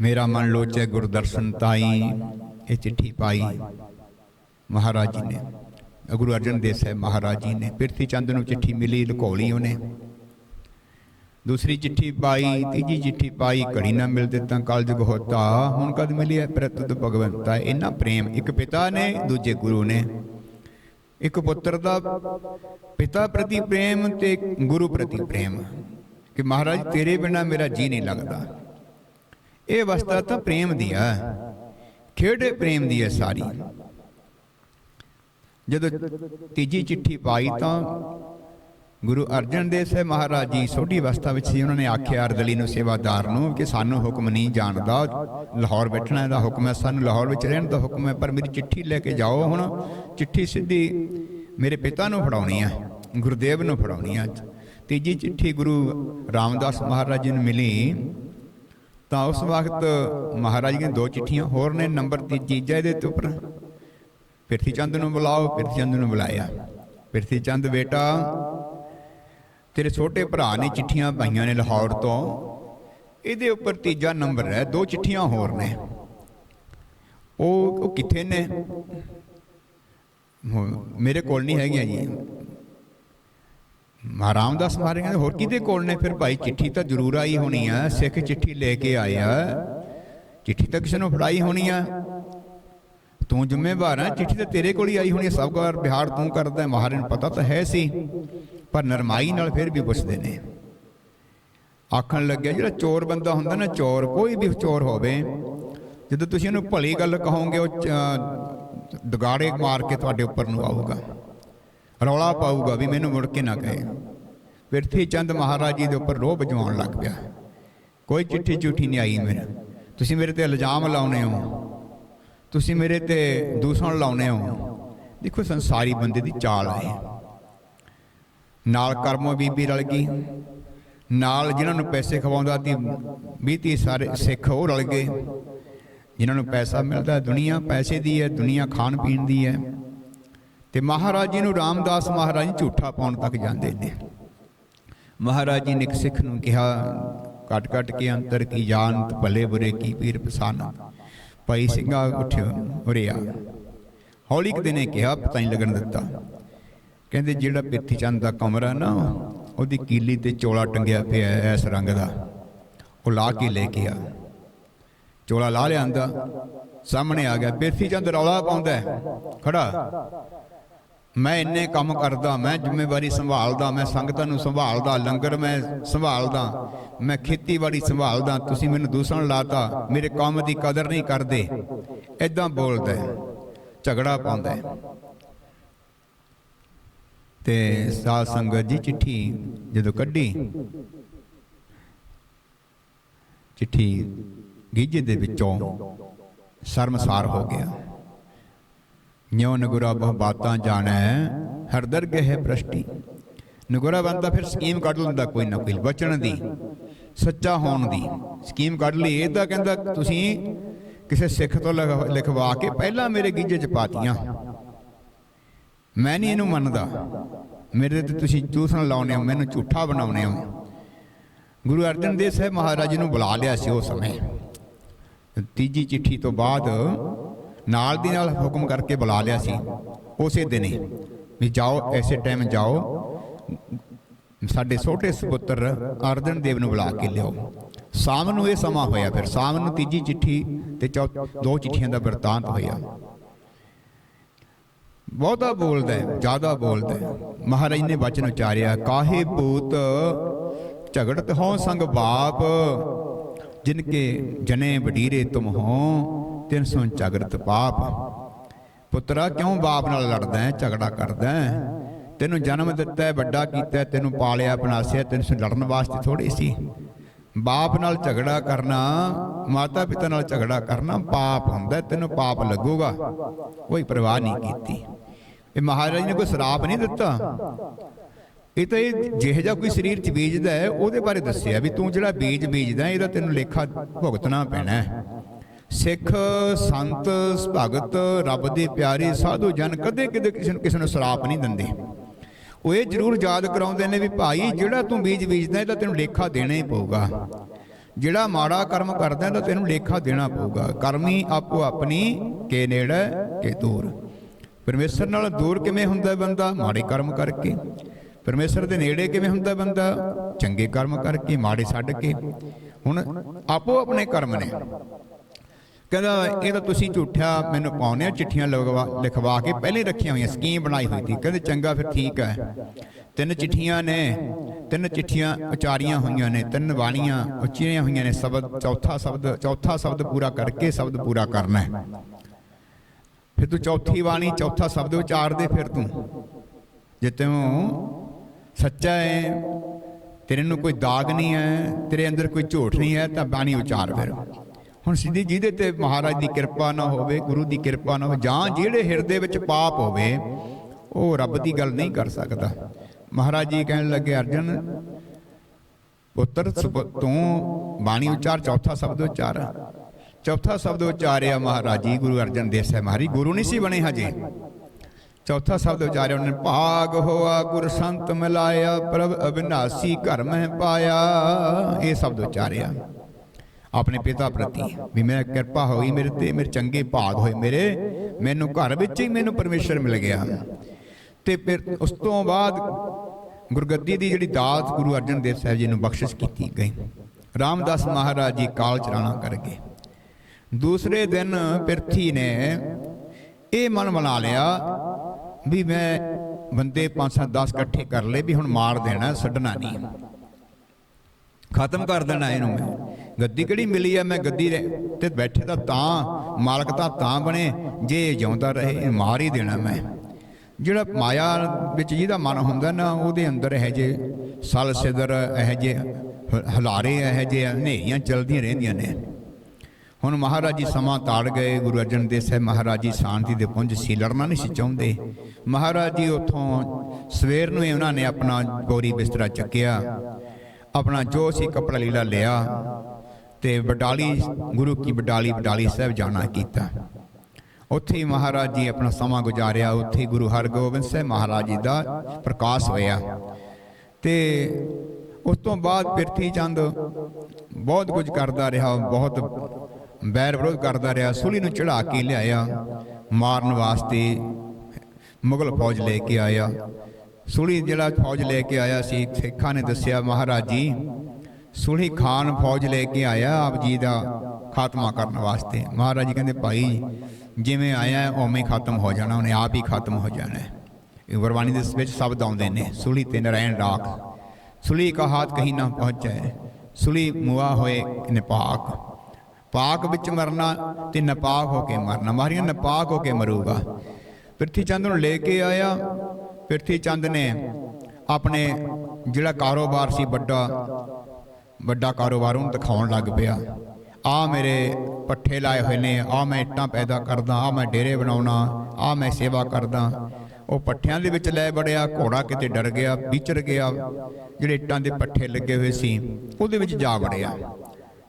ਮੇਰਾ ਮਨ ਲੋਚੈ ਗੁਰਦਰਸ਼ਨ ਤਾਈ, ਇਹ ਚਿੱਠੀ ਪਾਈ ਮਹਾਰਾਜ ਜੀ ਨੇ। ਗੁਰੂ ਅਰਜਨ ਦੇਵ ਸਾਹਿਬ ਮਹਾਰਾਜ ਜੀ ਨੇ, ਪਿਰਥੀ ਚੰਦ ਨੂੰ ਚਿੱਠੀ ਮਿਲੀ, ਲੁਕੋਲੀ ਉਹਨੇ। ਦੂਸਰੀ ਚਿੱਠੀ ਪਾਈ, ਤੀਜੀ ਚਿੱਠੀ ਪਾਈ, ਘੜੀ ਨਾ ਮਿਲਦੇ ਤਾਂ ਕਲਯੁਗ ਹੋਤਾ, ਹੁਣ ਕਦ ਮਿਲੀ ਹੈ ਪ੍ਰਤੁਤ ਭਗਵੰਤਾ, ਇੰਨਾ ਪ੍ਰੇਮ ਇੱਕ ਪਿਤਾ ਨੇ, ਦੂਜੇ ਗੁਰੂ ਨੇ। ਇੱਕ ਪੁੱਤਰ ਦਾ ਪਿਤਾ ਪ੍ਰਤੀ ਪ੍ਰੇਮ ਤੇ ਗੁਰੂ ਪ੍ਰਤੀ ਪ੍ਰੇਮ। ਕਿ ਮਹਾਰਾਜ, ਤੇਰੇ ਬਿਨਾ ਮੇਰਾ ਜੀ ਨਹੀਂ ਲੱਗਦਾ। ਇਹ ਅਵਸਥਾ ਤਾਂ ਪ੍ਰੇਮ ਦੀ ਆ ਖੇੜੇ ਪ੍ਰੇਮ ਦੀ ਹੈ ਸਾਰੀ। ਜਦੋਂ ਤੀਜੀ ਚਿੱਠੀ ਪਾਈ ਤਾਂ ਗੁਰੂ ਅਰਜਨ ਦੇਵ ਸਾਹਿਬ ਮਹਾਰਾਜ ਜੀ ਸੋਢੀ ਅਵਸਥਾ ਵਿੱਚ ਸੀ, ਉਹਨਾਂ ਨੇ ਆਖਿਆ, ਅਰਦਲੀ ਨੂੰ ਸੇਵਾਦਾਰ ਨੂੰ ਕਿ ਸਾਨੂੰ ਹੁਕਮ ਨਹੀਂ ਜਾਣਦਾ, ਲਾਹੌਰ ਬੈਠਣਾ ਦਾ ਹੁਕਮ ਹੈ, ਸਾਨੂੰ ਲਾਹੌਰ ਵਿੱਚ ਰਹਿਣ ਦਾ ਹੁਕਮ ਹੈ, ਪਰ ਮੇਰੀ ਚਿੱਠੀ ਲੈ ਕੇ ਜਾਓ ਹੁਣ। ਚਿੱਠੀ ਸਿੱਧੀ ਮੇਰੇ ਪਿਤਾ ਨੂੰ ਫੜਾਉਣੀ ਹੈ, ਗੁਰਦੇਵ ਨੂੰ ਫੜਾਉਣੀ ਹੈ। ਤੀਜੀ ਚਿੱਠੀ ਗੁਰੂ ਰਾਮਦਾਸ ਮਹਾਰਾਜ ਜੀ ਨੂੰ ਮਿਲੀ, ਤਾਂ ਉਸ ਵਕਤ ਮਹਾਰਾਜ ਦੀਆਂ ਦੋ ਚਿੱਠੀਆਂ ਹੋਰ ਨੇ, ਨੰਬਰ ਤੀਜਾ ਇਹਦੇ ਤੇ ਉੱਪਰ ਪਿਰਥੀ ਚੰਦ ਨੂੰ ਬੁਲਾਓ ਪਿਰਥੀ ਚੰਦ ਨੂੰ ਬੁਲਾਇਆ। ਪਿਰਥੀ ਚੰਦ, ਬੇਟਾ, ਤੇਰੇ ਛੋਟੇ ਭਰਾ ਨੇ ਚਿੱਠੀਆਂ ਪਾਈਆਂ ਨੇ ਲਾਹੌਰ ਤੋਂ। ਇਹਦੇ ਉੱਪਰ ਤੀਜਾ ਨੰਬਰ ਹੈ, ਦੋ ਚਿੱਠੀਆਂ ਹੋਰ ਨੇ। ਉਹ ਉਹ ਕਿੱਥੇ ਨੇ? ਮੇਰੇ ਕੋਲ ਨਹੀਂ ਹੈਗੀਆਂ ਜੀ। ਮਹਾਰਾਮ ਦਾਸ ਮਹਾਰਾਜ ਕਹਿੰਦੇ, ਹੋਰ ਕਿਹਦੇ ਕੋਲ ਨੇ? ਫਿਰ ਭਾਈ, ਚਿੱਠੀ ਤਾਂ ਜ਼ਰੂਰ ਆਈ ਹੋਣੀ ਆ, ਸਿੱਖ ਚਿੱਠੀ ਲੈ ਕੇ ਆਇਆ। ਚਿੱਠੀ ਤਾਂ ਕਿਸੇ ਨੂੰ ਫੜਾਈ ਹੋਣੀ ਆ। ਤੂੰ ਜ਼ਿੰਮੇਵਾਰ ਹੈ ਚਿੱਠੀ ਤਾਂ ਤੇਰੇ ਕੋਲ ਹੀ ਆਈ ਹੋਣੀ ਸਭ ਵਾਰ ਬਿਹਾਰ ਤੂੰ ਕਰਦਾ, ਮਹਾਰਾਜ ਨੂੰ ਪਤਾ ਤਾਂ ਹੈ ਸੀ। ਪਰ ਨਰਮਾਈ ਨਾਲ ਫਿਰ ਵੀ ਪੁੱਛਦੇ ਨੇ। ਆਖਣ ਲੱਗਿਆ, ਜਿਹੜਾ ਚੋਰ ਬੰਦਾ ਹੁੰਦਾ ਨਾ, ਚੋਰ, ਕੋਈ ਵੀ ਚੋਰ ਹੋਵੇ, ਜਦੋਂ ਤੁਸੀਂ ਉਹਨੂੰ ਭਲੀ ਗੱਲ ਕਹੋਗੇ, ਉਹ ਚ- ਦਗਾੜੇ ਮਾਰ ਕੇ ਤੁਹਾਡੇ ਉੱਪਰ ਨੂੰ ਆਊਗਾ। ਰੌਲਾ ਪਾਊਗਾ ਵੀ ਮੈਨੂੰ ਮੁੜ ਕੇ ਨਾ ਕਹੇ। ਪਿਰਥੀ ਚੰਦ ਮਹਾਰਾਜ ਜੀ ਦੇ ਉੱਪਰ ਰੋਹ ਬਜਵਾਉਣ ਲੱਗ ਪਿਆ। ਕੋਈ ਚਿੱਠੀ ਝੂਠੀ ਨਹੀਂ ਆਈ ਮੇਰੇ। ਤੁਸੀਂ ਮੇਰੇ ਤੇ ਇਲਜ਼ਾਮ ਲਾਉਨੇ ਹੋ। ਤੁਸੀਂ ਮੇਰੇ ਤੇ ਦੂਸਣ ਲਾਉਨੇ ਹੋ। ਦੇਖੋ, ਸੰਸਾਰੀ ਬੰਦੇ ਦੀ ਚਾਲ ਹੈ ਨਾਲ ਕਰਮੋ ਬੀਬੀ ਰਲ ਗਈ। ਨਾਲ ਜਿਨ੍ਹਾਂ ਨੂੰ ਪੈਸੇ ਖਵਾਉਂਦਾ ਤੀ 20 30 ਸਾਰੇ ਸਿੱਖ ਉਹ ਰਲ ਗਏ। ਜਿਨ੍ਹਾਂ ਨੂੰ ਪੈਸਾ ਮਿਲਦਾ, ਦੁਨੀਆ ਪੈਸੇ ਦੀ ਹੈ, ਦੁਨੀਆ ਖਾਣ ਪੀਣ ਦੀ ਹੈ। ਤੇ ਮਹਾਰਾਜ ਜੀ ਨੂੰ ਰਾਮਦਾਸ ਮਹਾਰਾਜ ਜੀ ਝੂਠਾ ਪਾਉਣ ਤੱਕ ਜਾਂਦੇ ਨੇ। ਮਹਾਰਾਜ ਜੀ ਨੇ ਇੱਕ ਸਿੱਖ ਨੂੰ ਕਿਹਾ ਕਟ ਕਟ ਕੇ ਅੰਤਰ ਕੀ ਜਾਣਤ ਭਲੇ ਬੁਰੇ ਕੀ ਪੀਰ ਪਸਾਨਾ। ਭਾਈ ਸਿੰਘਾ ਉੱਠਿਓ ਉਰੇ ਆ। ਹੌਲੀ ਕੁ ਦਿਨੇ ਕਿਹਾ ਪਤਾ ਨਹੀਂ ਲੱਗਣ ਦਿੱਤਾ। ਕਹਿੰਦੇ ਜਿਹੜਾ ਪਿੱਥੀ ਚੰਦ ਦਾ ਕਮਰਾ ਨਾ ਉਹਦੀ ਕੀਲੀ ਤੇ ਚੋਲਾ ਟੰਗਿਆ ਪਿਆ ਇਸ ਰੰਗ ਦਾ। ਉਹ ਲਾ ਕੇ ਲੈ ਕੇ ਆ। ਚੋਲਾ ਲਾ ਲਿਆਂਦਾ। ਸਾਹਮਣੇ ਆ ਗਿਆ। ਪਿੱਥੀ ਚੰਦ ਰੌਲਾ ਪਾਉਂਦਾ ਖੜਾ। ਮੈਂ ਇੰਨੇ ਕੰਮ ਕਰਦਾ, ਮੈਂ ਜ਼ਿੰਮੇਵਾਰੀ ਸੰਭਾਲਦਾ, ਮੈਂ ਸੰਗਤਾਂ ਨੂੰ ਸੰਭਾਲਦਾ, ਲੰਗਰ ਮੈਂ ਸੰਭਾਲਦਾ, ਮੈਂ ਖੇਤੀਬਾੜੀ ਸੰਭਾਲਦਾ, ਤੁਸੀਂ ਮੈਨੂੰ ਦੂਸਣ ਲਾਤਾ, ਮੇਰੇ ਕੰਮ ਦੀ ਕਦਰ ਨਹੀਂ ਕਰਦੇ ਐਦਾਂ ਬੋਲਦਾ ਝਗੜਾ ਪਾਉਂਦਾ ਹੈ। ਤੇ ਸਾਧ ਸੰਗਤ ਜੀ ਚਿੱਠੀ ਜਦੋਂ ਕੱਢੀ, ਚਿੱਠੀ ਗੀਜੇ ਦੇ ਵਿੱਚੋਂ ਸ਼ਰਮਸਾਰ ਹੋ ਗਿਆ ਨਿਉ ਨਗੁਰਾ ਬਹੁ ਬਾਤਾਂ ਜਾਣੈ ਹਰਦਰ ਗਹਿ ਪ੍ਰਸ਼ਟੀ। ਨਗੁਰਾ ਬੰਦਾ ਫਿਰ ਸਕੀਮ ਕੱਢ ਲੈਂਦਾ ਕੋਈ ਨਾ ਕੋਈ, ਬਚਣ ਦੀ, ਸੱਚਾ ਹੋਣ ਦੀ। ਸਕੀਮ ਕੱਢ ਲਈ, ਇਹ ਤਾਂ ਕਹਿੰਦਾ ਤੁਸੀਂ ਕਿਸੇ ਸਿੱਖ ਤੋਂ ਲਿਖ- ਲਿਖਵਾ ਕੇ ਪਹਿਲਾਂ ਮੇਰੇ ਗੀਜੇ 'ਚ ਪਾਤੀਆਂ। ਮੈਂ ਨਹੀਂ ਇਹਨੂੰ ਮੰਨਦਾ। ਮੇਰੇ ਤੇ ਤੁਸੀਂ ਚੂਸਣ ਲਾਉਨੇ ਹੋ, ਮੈਨੂੰ ਝੂਠਾ ਬਣਾਉਨੇ ਹੋ। ਗੁਰੂ ਅਰਜਨ ਦੇਵ ਸਾਹਿਬ ਮਹਾਰਾਜ ਨੂੰ ਬੁਲਾ ਲਿਆ ਸੀ ਉਸ ਸਮੇਂ। ਤੀਜੀ ਚਿੱਠੀ ਤੋਂ ਬਾਅਦ ਨਾਲ ਦੀ ਨਾਲ ਹੁਕਮ ਕਰਕੇ ਬੁਲਾ ਲਿਆ ਸੀ। ਉਸੇ ਦਿਨ ਹੀ ਵੀ ਜਾਓ, ਐਸੇ ਟਾਈਮ ਜਾਓ। ਸਾਡੇ ਛੋਟੇ ਸੁਪੁੱਤਰ ਅਰਜਨ ਦੇਵ ਨੂੰ ਬੁਲਾ ਕੇ ਲਿਆਓ। ਸ਼ਾਮ ਨੂੰ ਇਹ ਸਮਾਂ ਹੋਇਆ ਫਿਰ। ਸ਼ਾਮ ਨੂੰ ਤੀਜੀ ਚਿੱਠੀ ਤੇ ਚੌ, ਦੋ ਚਿੱਠੀਆਂ ਦਾ ਵਰਤਾਂਤ ਹੋਇਆ। ਬਹੁਤਾ ਬੋਲਦਾ ਹੈ, ਜ਼ਿਆਦਾ ਬੋਲਦਾ ਹੈ। ਮਹਾਰਾਜ ਨੇ ਬਚਨ ਉਚਾਰਿਆ, ਕਾਹੇ ਪੂਤ ਝਗੜਤ ਹੋ ਸੰਗ ਬਾਪ ਜਿਨ ਕੇ ਜਨੇ ਵਡੀਰੇ ਤੁਮ ਹੋ। ਤਿਨ ਸੋ ਝਗੜਤ ਪਾਪ। ਪੁੱਤਰਾ, ਕਿਉਂ ਬਾਪ ਨਾਲ ਲੜਦਾ ਹੈ? ਝਗੜਾ ਕਰਦਾ ਹੈ? ਤੈਨੂੰ ਜਨਮ ਦਿੱਤਾ ਹੈ, ਵੱਡਾ ਕੀਤਾ ਤੈਨੂੰ ਪਾਲਿਆ ਬਣਾਸਿਆ ਤੈਨੂੰ ਲੜਨ ਵਾਸਤੇ ਥੋੜੀ ਸੀ। ਬਾਪ ਨਾਲ ਝਗੜਾ ਕਰਨਾ, ਮਾਤਾ ਪਿਤਾ ਨਾਲ ਝਗੜਾ ਕਰਨਾ ਪਾਪ ਹੁੰਦਾ ਤੈਨੂੰ ਪਾਪ ਲੱਗੂਗਾ। ਕੋਈ ਪਰਵਾਹ ਨਹੀਂ ਕੀਤੀ। ਇਹ ਮਹਾਰਾਜ ਨੇ ਕੋਈ ਸਰਾਪ ਨਹੀਂ ਦਿੱਤਾ। ਇਹ ਤਾਂ ਇਹ ਜਿਹੋ ਜਿਹਾ ਕੋਈ ਸਰੀਰ ਚ ਬੀਜਦਾ ਹੈ, ਉਹਦੇ ਬਾਰੇ ਦੱਸਿਆ ਵੀ ਤੂੰ ਜਿਹੜਾ ਬੀਜ ਬੀਜਦਾ ਇਹਦਾ ਤੈਨੂੰ ਲੇਖਾ ਭੁਗਤਣਾ ਪੈਣਾ ਹੈ। ਸਿੱਖ, ਸੰਤ, ਭਗਤ, ਰੱਬ ਦੇ ਪਿਆਰੇ ਸਾਧੂ ਜਨ ਕਦੇ ਕਿਤੇ ਕਿਸੇ ਨੂੰ ਕਿਸੇ ਨੂੰ ਸਰਾਪ ਨਹੀਂ ਦਿੰਦੇ। ਉਹ ਇਹ ਜ਼ਰੂਰ ਯਾਦ ਕਰਾਉਂਦੇ ਨੇ ਵੀ ਭਾਈ, ਜਿਹੜਾ ਤੂੰ ਬੀਜ ਬੀਜਦਾ ਇਹਦਾ ਤੈਨੂੰ ਲੇਖਾ ਦੇਣਾ ਹੀ ਪਊਗਾ। ਜਿਹੜਾ ਮਾੜਾ ਕਰਮ ਕਰਦਾ ਇਹਦਾ ਤੈਨੂੰ ਲੇਖਾ ਦੇਣਾ ਪਊਗਾ। ਕਰਮੀ ਆਪੋ ਆਪਣੀ ਕੇ ਨੇੜੇ, ਕੇ ਦੂਰ। ਪਰਮੇਸ਼ਰ ਨਾਲ ਦੂਰ ਕਿਵੇਂ ਹੁੰਦਾ ਬੰਦਾ? ਮਾੜੇ ਕਰਮ ਕਰਕੇ। ਪਰਮੇਸ਼ਰ ਦੇ ਨੇੜੇ ਕਿਵੇਂ ਹੁੰਦਾ ਬੰਦਾ? ਚੰਗੇ ਕਰਮ ਕਰਕੇ, ਮਾੜੇ ਛੱਡ ਕੇ। ਹੁਣ ਆਪੋ ਆਪਣੇ ਕਰਮ ਨੇ। ਕਹਿੰਦਾ, ਇਹ ਤਾਂ ਤੁਸੀਂ ਝੂਠਾ ਮੈਨੂੰ ਪਾਉਂਦੇ ਹੋ, ਚਿੱਠੀਆਂ ਲਗਵਾ, ਲਿਖਵਾ ਕੇ ਪਹਿਲੇ ਰੱਖੀਆਂ ਹੋਈਆਂ, ਸਕੀਮ ਬਣਾਈ ਹੋਈ ਸੀ। ਕਹਿੰਦੇ, ਚੰਗਾ, ਫਿਰ ਠੀਕ ਹੈ। ਤਿੰਨ ਚਿੱਠੀਆਂ ਨੇ, ਤਿੰਨ ਚਿੱਠੀਆਂ ਉਚਾਰੀਆਂ ਹੋਈਆਂ ਨੇ, ਤਿੰਨ ਬਾਣੀਆਂ ਉਚਾਰੀਆਂ ਹੋਈਆਂ ਨੇ, ਸ਼ਬਦ, ਚੌਥਾ ਸ਼ਬਦ ਚੌਥਾ ਸ਼ਬਦ ਪੂਰਾ ਕਰਕੇ ਸ਼ਬਦ ਪੂਰਾ ਕਰਨਾ ਹੈ। ਫਿਰ ਤੂੰ ਚੌਥੀ ਬਾਣੀ ਚੌਥਾ ਸ਼ਬਦ ਉਚਾਰ ਦੇ ਫਿਰ ਤੂੰ। ਜੇ ਤੂੰ ਸੱਚਾ ਹੈ ਤੇਰੇ ਨੂੰ ਕੋਈ ਦਾਗ ਨਹੀਂ ਹੈ, ਤੇਰੇ ਅੰਦਰ ਕੋਈ ਝੂਠ ਨਹੀਂ ਹੈ, ਤਾਂ ਬਾਣੀ ਉਚਾਰ ਫਿਰ। ਹੁਣ ਸਿੱਧੀ ਜਿਹਦੇ ਤੇ ਮਹਾਰਾਜ ਦੀ ਕਿਰਪਾ ਨਾ ਹੋਵੇ, ਗੁਰੂ ਦੀ ਕਿਰਪਾ ਨਾ ਹੋਵੇ, ਜਾਂ ਜਿਹੜੇ ਹਿਰਦੇ ਵਿੱਚ ਪਾਪ ਹੋਵੇ, ਉਹ ਰੱਬ ਦੀ ਗੱਲ ਨਹੀਂ ਕਰ ਸਕਦਾ। ਮਹਾਰਾਜ ਜੀ ਕਹਿਣ ਲੱਗੇ, ਅਰਜਨ, ਪੁੱਤਰ ਤੂੰ ਬਾਣੀ ਉਚਾਰ, ਚੌਥਾ ਸ਼ਬਦ ਉਚਾਰ। ਚੌਥਾ ਸ਼ਬਦ ਉਚਾਰਿਆ ਮਹਾਰਾਜ ਜੀ, ਗੁਰੂ ਅਰਜਨ ਦੇਵ ਸਾਹਿਬ ਮਹਾਰੀ ਗੁਰੂ ਨਹੀਂ ਸੀ ਬਣੇ ਹਜੇ। ਚੌਥਾ ਸ਼ਬਦ ਉਚਾਰਿਆ, ਉਹਨੇ ਨੇ ਭਾਗ ਹੋਆ, ਗੁਰ ਸੰਤ ਮਿਲਾਇਆ, ਪ੍ਰਭ ਅਬਿਨਾਸੀ ਘਰ ਮਹਿ ਪਾਇਆ। ਇਹ ਸ਼ਬਦ ਉਚਾਰਿਆ। ਆਪਣੇ ਪਿਤਾ ਪ੍ਰਤੀ ਵੀ ਮੈਂ ਕਿਰਪਾ ਹੋਈ, ਮੇਰੇ ਤੇ ਮੇਰੇ ਚੰਗੇ ਭਾਗ ਹੋਏ, ਮੇਰੇ, ਮੈਨੂੰ ਘਰ ਵਿੱਚ ਹੀ ਮੈਨੂੰ ਪਰਮੇਸ਼ਰ ਮਿਲ ਗਿਆ। ਤੇ ਫਿਰ ਉਸ ਤੋਂ ਬਾਅਦ ਗੁਰਗੱਦੀ ਦੀ ਜਿਹੜੀ ਦਾਤ ਗੁਰੂ ਅਰਜਨ ਦੇਵ ਸਾਹਿਬ ਜੀ ਨੂੰ ਬਖਸ਼ਿਸ਼ ਕੀਤੀ ਗਈ। ਰਾਮਦਾਸ ਮਹਾਰਾਜ ਜੀ ਕਾਲ ਚਲਾਣਾ ਕਰ ਗਏ। ਦੂਸਰੇ ਦਿਨ ਪਿਰਥੀ ਨੇ ਇਹ ਮਨ ਬਣਾ ਲਿਆ ਵੀ ਮੈਂ ਬੰਦੇ 5-7 10 ਇਕੱਠੇ ਕਰ ਲਏ ਵੀ ਹੁਣ ਮਾਰ ਦੇਣਾ ਛੱਡਣਾ ਨਹੀਂ। ਖਤਮ ਕਰ ਦੇਣਾ ਇਹਨੂੰ ਮੈਂ। ਗੱਦੀ ਕਿਹੜੀ ਮਿਲੀ ਆ? ਮੈਂ ਗੱਦੀ ਰਹਿ- ਤੇ ਬੈਠੇ ਤਾਂ ਤਾਂ, ਮਾਲਕ ਤਾਂ ਤਾਂ ਬਣੇ। ਜੇ ਜਿਉਂਦਾ ਰਹੇ ਮਾਰ ਹੀ ਦੇਣਾ ਮੈਂ। ਜਿਹੜਾ ਮਾਇਆ ਵਿੱਚ ਜਿਹਦਾ ਮਨ ਹੁੰਦਾ ਨਾ, ਉਹਦੇ ਅੰਦਰ ਇਹ ਜੇ ਸਲ ਸਿਦਰ, ਇਹ ਜੇ ਹਲਾਰੇ, ਇਹ ਜੇ ਹਨੇਰੀਆਂ ਚਲਦੀਆਂ ਰਹਿੰਦੀਆਂ ਨੇ। ਹੁਣ ਮਹਾਰਾਜ ਜੀ ਸਮਾਂ ਤਾੜ ਗਏ, ਗੁਰੂ ਅਰਜਨ ਦੇਵ ਸਾਹਿਬ ਮਹਾਰਾਜ ਜੀ ਸ਼ਾਂਤੀ ਦੇ ਪੁੰਜ ਸੀ ਲੜਨਾ ਨਹੀਂ ਸੀ ਚਾਹੁੰਦੇ। ਮਹਾਰਾਜ ਜੀ ਉੱਥੋਂ ਸਵੇਰ ਨੂੰ ਹੀ ਉਹਨਾਂ ਨੇ ਆਪਣਾ ਗੋਰੀ ਬਿਸਤਰਾ ਚੱਕਿਆ। ਆਪਣਾ ਜੋ ਸੀ ਕਪੜਾ ਲੀਲਾ ਲਿਆ ਤੇ ਬਡਾਲੀ, ਗੁਰੂ ਕੀ ਬਡਾਲੀ ਬਡਾਲੀ ਸਾਹਿਬ ਜਾਣਾ ਕੀਤਾ। ਉੱਥੇ ਹੀ ਮਹਾਰਾਜ ਜੀ ਆਪਣਾ ਸਮਾਂ ਗੁਜ਼ਾਰਿਆ। ਉੱਥੇ ਗੁਰੂ ਹਰਗੋਬਿੰਦ ਸਾਹਿਬ ਮਹਾਰਾਜ ਜੀ ਦਾ ਪ੍ਰਕਾਸ਼ ਹੋਇਆ। ਤੇ ਉਸ ਤੋਂ ਬਾਅਦ ਪਿਰਥੀ ਚੰਦ ਬਹੁਤ ਕੁਝ ਕਰਦਾ ਰਿਹਾ, ਬਹੁਤ ਬੈਰ ਵਿਰੋਧ ਕਰਦਾ ਰਿਹਾ। ਸੁਲੀ ਨੂੰ ਚੜਾ ਕੇ ਲਿਆਇਆ, ਮਾਰਨ ਵਾਸਤੇ ਮੁਗਲ ਫੌਜ ਲੈ ਕੇ ਆਇਆ। ਸੁਲੀ ਜਿਹੜਾ ਫੌਜ ਲੈ ਕੇ ਆਇਆ ਸੀ, ਸਿੱਖਾਂ ਨੇ ਦੱਸਿਆ, ਮਹਾਰਾਜ ਜੀ ਸੂਲੀ ਖਾਨ ਫੌਜ ਲੈ ਕੇ ਆਇਆ ਆਪ ਜੀ ਦਾ ਖਾਤਮਾ ਕਰਨ ਵਾਸਤੇ। ਮਹਾਰਾਜ ਜੀ ਕਹਿੰਦੇ ਭਾਈ ਜਿਵੇਂ ਆਇਆ ਹੀ ਖਤਮ ਹੋ ਜਾਣਾ ਉਹਨੇ ਆਪ ਹੀ ਖਤਮ ਹੋ ਜਾਣਾ। ਇਹ ਗੁਰਬਾਣੀ ਦੇ ਵਿੱਚ ਸ਼ਬਦ ਆਉਂਦੇ ਨੇ ਸੁਲੀ ਤੇ ਨਰੈਣ ਰਾਖ ਸੁਲੀ ਕਾ ਹਾਥ ਕਹੀਂ ਨਾ ਪਹੁੰਚੈ ਸੁਲੀ ਮੁਆ ਹੋਏ ਨਿਪਾਕ ਪਾਕ ਵਿੱਚ ਮਰਨਾ ਤੇ ਨਪਾਕ ਹੋ ਕੇ ਮਰਨਾ। ਮਾਰੀਆਂ ਨਪਾਕ ਹੋ ਕੇ ਮਰੂਗਾ। ਪ੍ਰਿਥੀ ਚੰਦ ਨੂੰ ਲੈ ਕੇ ਆਇਆ। ਪ੍ਰਿਥੀ ਚੰਦ ਨੇ ਆਪਣੇ ਜਿਹੜਾ ਕਾਰੋਬਾਰ ਸੀ ਵੱਡਾ ਵੱਡਾ ਕਾਰੋਬਾਰ ਉਹਨੂੰ ਦਿਖਾਉਣ ਲੱਗ ਪਿਆ। ਆ ਮੇਰੇ ਪੱਠੇ ਲਾਏ ਹੋਏ ਨੇ, ਆ ਮੈਂ ਇੱਟਾਂ ਪੈਦਾ ਕਰਦਾ, ਆ ਮੈਂ ਡੇਰੇ ਬਣਾਉਣਾ, ਆ ਮੈਂ ਸੇਵਾ ਕਰਦਾ। ਉਹ ਪੱਠਿਆਂ ਦੇ ਵਿੱਚ ਲੈ ਬੜਿਆ ਘੋੜਾ ਕਿਤੇ ਡਰ ਗਿਆ ਵਿਚਰ ਗਿਆ, ਜਿਹੜੇ ਇੱਟਾਂ ਦੇ ਪੱਠੇ ਲੱਗੇ ਹੋਏ ਸੀ, ਉਹਦੇ ਵਿੱਚ ਜਾ ਵੜਿਆ।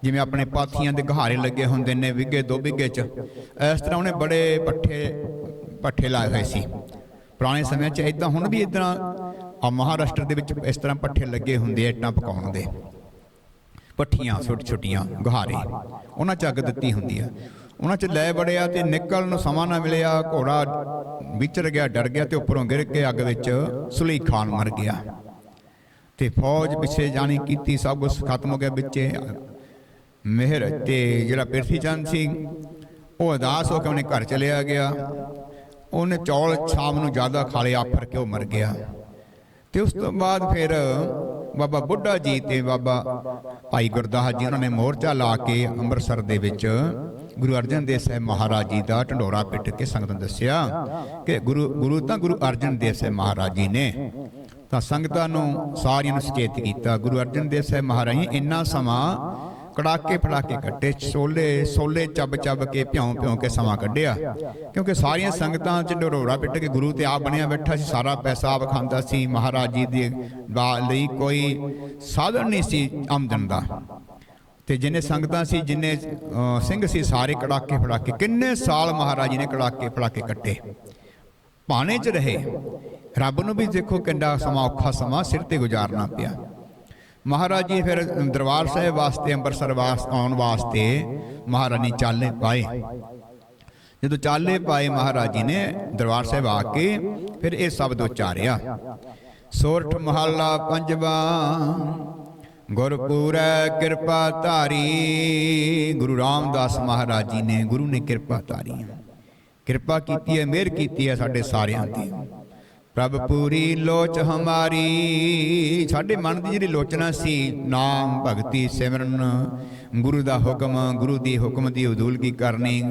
ਜਿਵੇਂ ਆਪਣੇ ਪਾਥੀਆਂ ਦੇ ਗਹਾਰੇ ਲੱਗੇ ਹੁੰਦੇ ਨੇ, ਵਿਗੇ ਦੋ ਵਿਗੇ ਚ, ਇਸ ਤਰ੍ਹਾਂ ਉਹਨੇ ਬੜੇ ਪੱਠੇ ਪੱਠੇ ਲਾਏ ਹੋਏ ਸੀ। ਪੁਰਾਣੇ ਸਮਿਆਂ 'ਚ ਇਦਾਂ ਹੁਣ ਵੀ ਇਦਾਂ ਆ ਮਹਾਰਾਸ਼ਟਰ ਦੇ ਵਿੱਚ ਇਸ ਤਰ੍ਹਾਂ ਪੱਠੇ ਲੱਗੇ ਹੁੰਦੇ ਆ ਇੱਟਾਂ ਪਕਾਉਣ ਦੇ। ਪੱਠੀਆਂ, ਛੋਟੀ ਛੋਟੀਆਂ, ਗਹਾਰੇ। ਉਹਨਾਂ ਚ ਅੱਗ ਦਿੱਤੀ ਹੁੰਦੀ ਆ। ਉਹਨਾਂ ਚ ਲੈ ਵੜਿਆ ਤੇ ਨਿਕਲਣ ਨੂੰ ਸਮਾਂ ਨਾ ਮਿਲਿਆ, ਘੋੜਾ ਵਿਚਰ ਗਿਆ, ਡਰ ਗਿਆ ਤੇ ਉੱਪਰੋਂ ਗਿਰ ਕੇ ਅੱਗ ਵਿੱਚ ਸੁਲੀਖਾਣ ਮਰ ਗਿਆ। ਤੇ ਫੌਜ ਪਿੱਛੇ ਜਾਣੀ ਕੀਤੀ ਸਭ ਕੁਝ ਖਤਮ ਹੋ ਗਿਆ ਵਿੱਚੇ। ਮਿਹਰ ਤੇ ਜਿਹੜਾ ਪਿਰਥੀ ਚੰਦ ਸੀ, ਉਹ ਉਦਾਸ ਹੋ ਕੇ ਉਹਨੇ ਘਰ ਚਲਿਆ ਗਿਆ। ਉਹਨੇ ਚੌਲ ਸ਼ਾਮ ਨੂੰ ਜ਼ਿਆਦਾ ਖਾ ਲਿਆ ਆਫਰ ਕੇ ਉਹ ਮਰ ਗਿਆ। ਤੇ ਉਸ ਤੋਂ ਬਾਅਦ ਫਿਰ ਬਾਬਾ ਬੁੱਢਾ ਜੀ ਤੇ ਬਾਬਾ ਭਾਈ ਗੁਰਦਾਸ ਜੀ, ਉਹਨਾਂ ਨੇ ਮੋਰਚਾ ਲਾ ਕੇ ਅੰਮ੍ਰਿਤਸਰ ਦੇ ਵਿੱਚ ਗੁਰੂ ਅਰਜਨ ਦੇਵ ਸਾਹਿਬ ਮਹਾਰਾਜ ਜੀ ਦਾ ਢੰਡੋਰਾ ਪਿੱਟ ਕੇ ਸੰਗਤ ਨੂੰ ਦੱਸਿਆ ਕਿ ਗੁਰੂ ਗੁਰੂ ਤਾਂ ਗੁਰੂ ਅਰਜਨ ਦੇਵ ਸਾਹਿਬ ਮਹਾਰਾਜ ਜੀ ਨੇ, ਤਾਂ ਸੰਗਤਾਂ ਨੂੰ ਸਾਰਿਆਂ ਨੂੰ ਸੁਚੇਤ ਕੀਤਾ। ਗੁਰੂ ਅਰਜਨ ਦੇਵ ਸਾਹਿਬ ਮਹਾਰਾਜ ਜੀ, ਇੰਨਾ ਸਮਾਂ ਕੜਾਕੇ ਫੜਾਕੇ ਕੱਟੇ, ਛੋਲੇ ਸੋਲੇ ਚੱਬ ਚੱਬ ਕੇ ਭਿਉਂ ਭਿਉਂ ਕੇ ਸਮਾਂ ਕੱਢਿਆ। ਕਿਉਂਕਿ ਸਾਰੀਆਂ ਸੰਗਤਾਂ ਚ ਢਰੋੜਾ ਪਿੱਟ ਕੇ ਗੁਰੂ ਤੇ ਆਪ ਬਣਿਆ ਬੈਠਾ ਸੀ, ਸਾਰਾ ਪੈਸਾ ਆਪ ਖਾਂਦਾ ਸੀ, ਮਹਾਰਾਜ ਜੀ ਦੇ ਵਾ- ਲਈ ਕੋਈ ਸਾਧਨ ਨਹੀਂ ਸੀ ਆਮਦਨ ਦਾ। ਤੇ ਜਿੰਨੇ ਸੰਗਤਾਂ ਸੀ, ਜਿੰਨੇ ਸਿੰਘ ਸੀ, ਸਾਰੇ ਕੜਾਕੇ ਫੜਾਕੇ, ਕਿੰਨੇ ਸਾਲ ਮਹਾਰਾਜ ਜੀ ਨੇ ਕੜਾਕੇ ਫੜਾਕੇ ਕੱਟੇ। ਭਾਣੇ 'ਚ ਰਹੇ। ਰੱਬ ਨੂੰ ਵੀ ਦੇਖੋ ਕਿੰਨਾ ਸਮਾਂ ਔਖਾ ਸਮਾਂ ਸਿਰ ਤੇ ਗੁਜ਼ਾਰਨਾ ਪਿਆ। ਮਹਾਰਾਜ ਜੀ, ਫਿਰ ਦਰਬਾਰ ਸਾਹਿਬ ਵਾਸਤੇ, ਅੰਮ੍ਰਿਤਸਰ ਵਾਸਤੇ ਆਉਣ ਵਾਸਤੇ ਮਹਾਰਾਣੀ ਚਾਲੇ ਪਾਏ। ਜਦੋਂ ਚਾਲੇ ਪਾਏ ਮਹਾਰਾਜ ਜੀ ਨੇ, ਦਰਬਾਰ ਸਾਹਿਬ ਆ ਕੇ ਫਿਰ ਇਹ ਸ਼ਬਦ ਉਚਾਰਿਆ। ਸੋਰਠ ਮਹੱਲਾ ਪੰਜਵਾ, ਗੁਰਪੂਰੈ ਕਿਰਪਾ ਧਾਰੀ। ਗੁਰੂ ਰਾਮਦਾਸ ਮਹਾਰਾਜ ਜੀ ਨੇ, ਗੁਰੂ ਨੇ ਕਿਰਪਾ ਧਾਰੀ। ਕਿਰਪਾ ਕੀਤੀ ਹੈ, ਮਿਹਰ ਕੀਤੀ ਹੈ ਸਾਡੇ ਸਾਰਿਆਂ ਤੇ ਪ੍ਰਭ ਪੂਰੀ ਲੋਚ ਹਮਾਰੀ। ਸਾਡੇ ਮਨ ਦੀ ਜਿਹੜੀ ਲੋਚਨਾ ਸੀ, ਨਾਮ ਭਗਤੀ ਸਿਮਰਨ। ਗੁਰੂ ਦਾ ਹੁਕਮ, ਗੁਰੂ ਦੀ ਹੁਕਮ ਦੀ ਉਦੂਲਗੀ ਕਰਨੀ,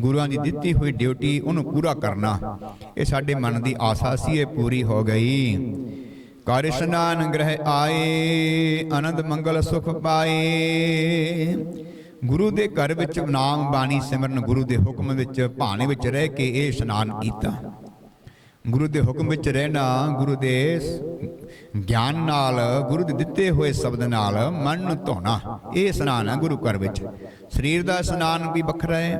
ਗੁਰੂਆਂ ਦੀ ਦਿੱਤੀ ਹੋਈ ਡਿਊਟੀ, ਉਹਨੂੰ ਪੂਰਾ ਕਰਨਾ। ਇਹ ਸਾਡੇ ਮਨ ਦੀ ਆਸਾ ਸੀ, ਇਹ ਪੂਰੀ ਹੋ ਗਈ। ਕਰ ਇਸ਼ਨਾਨ ਗ੍ਰਹਿ ਆਏ, ਆਨੰਦ ਮੰਗਲ ਸੁਖ ਪਾਏ। ਗੁਰੂ ਦੇ ਘਰ ਵਿੱਚ ਨਾਮ ਬਾਣੀ ਸਿਮਰਨ, ਗੁਰੂ ਦੇ ਹੁਕਮ ਵਿੱਚ ਭਾਣੇ ਵਿੱਚ ਰਹਿ ਕੇ ਇਹ ਇਸ਼ਨਾਨ ਕੀਤਾ। ਗੁਰੂ ਦੇ ਹੁਕਮ ਵਿੱਚ ਰਹਿਣਾ, ਗੁਰੂ ਦੇ ਗਿਆਨ ਨਾਲ, ਗੁਰੂ ਦੇ ਦਿੱਤੇ ਹੋਏ ਸ਼ਬਦ ਨਾਲ ਮਨ ਨੂੰ ਧੋਣਾ, ਇਹ ਇਸ਼ਨਾਨ ਹੈ ਗੁਰੂ ਘਰ ਵਿੱਚ। ਸਰੀਰ ਦਾ ਇਸ਼ਨਾਨ ਵੀ ਵੱਖਰਾ ਹੈ,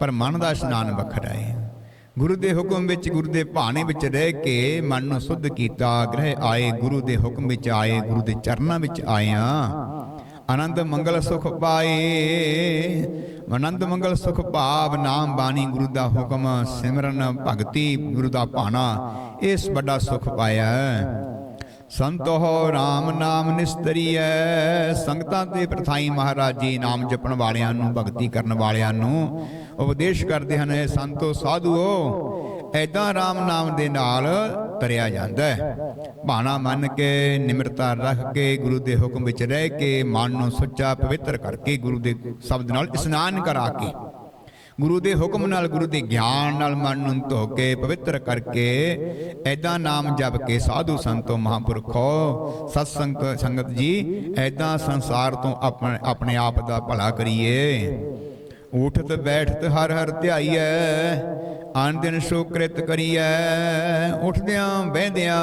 ਪਰ ਮਨ ਦਾ ਇਸ਼ਨਾਨ ਵੱਖਰਾ ਹੈ। ਗੁਰੂ ਦੇ ਹੁਕਮ ਵਿੱਚ, ਗੁਰੂ ਦੇ ਭਾਣੇ ਵਿੱਚ ਰਹਿ ਕੇ ਮਨ ਨੂੰ ਸੁੱਧ ਕੀਤਾ, ਗ੍ਰਹਿ ਆਏ, ਗੁਰੂ ਦੇ ਹੁਕਮ ਵਿੱਚ ਆਏ, ਗੁਰੂ ਦੇ ਚਰਨਾਂ ਵਿੱਚ ਆਇਆ। ਆਨੰਦ ਮੰਗਲ ਸੁਖ ਪਾਏ। ਆਨੰਦ ਮੰਗਲ ਸੁਖ ਭਾਵ ਨਾਮ ਬਾਣੀ ਗੁਰੂ ਦਾ ਹੁਕਮ, ਸਿਮਰਨ ਭਗਤੀ ਗੁਰੂ ਦਾ ਭਾਣਾ, ਇਸ ਵੱਡਾ ਸੁਖ ਪਾਇਆ। ਸੰਤੋ ਰਾਮ ਨਾਮ ਨਿਸਤਰੀਐ, ਸੰਗਤਾਂ ਤੇ ਪ੍ਰਥਾਈ ਮਹਾਰਾਜ ਜੀ ਨਾਮ ਜਪਣ ਵਾਲਿਆਂ ਨੂੰ, ਭਗਤੀ ਕਰਨ ਵਾਲਿਆਂ ਨੂੰ ਉਪਦੇਸ਼ ਕਰਦੇ ਹਨ ਸੰਤੋ ਸਾਧੂਓ ਐਦਾਂ RAM ਨਾਮ ਦੇ ਨਾਲ ਤਰਿਆ ਜਾਂਦਾ ਹੈ। ਬਾਣਾ ਮੰਨ ਕੇ, ਨਿਮਰਤਾ ਰੱਖ ਕੇ, ਗੁਰੂ ਦੇ ਹੁਕਮ ਵਿੱਚ ਰਹਿ ਕੇ, ਮਨ ਨੂੰ ਸੁੱਚਾ, ਪਵਿੱਤਰ ਕਰਕੇ ਗੁਰੂ ਦੇ ਸ਼ਬਦ ਨਾਲ ਇਸ਼ਨਾਨ ਕਰਾ ਕੇ, ਗੁਰੂ ਦੇ ਹੁਕਮ ਨਾਲ, ਗੁਰੂ ਦੇ ਗਿਆਨ ਨਾਲ ਮਨ ਨੂੰ ਧੋ ਕੇ, ਪਵਿੱਤਰ ਕਰਕੇ ਐਦਾਂ ਨਾਮ ਜਪ ਕੇ ਸਾਧੂ ਸੰਤੋ ਮਹਾਂਪੁਰਖੋ ਸਤ ਸੰਗਤ ਸੰਗਤ ਜੀ ਐਦਾਂ ਸੰਸਾਰ ਤੋਂ ਆਪਣੇ ਆਪਣੇ ਆਪ ਦਾ ਭਲਾ ਕਰੀਏ। ਉਠਤ ਬੈਠਤ ਹਰ ਹਰ ਧਿਆਈਐ, ਆਨ ਦਿਨ ਸੁਕ੍ਰਿਤ ਕਰੀਐ। ਉਠਦਿਆਂ ਬਹਿੰਦਿਆਂ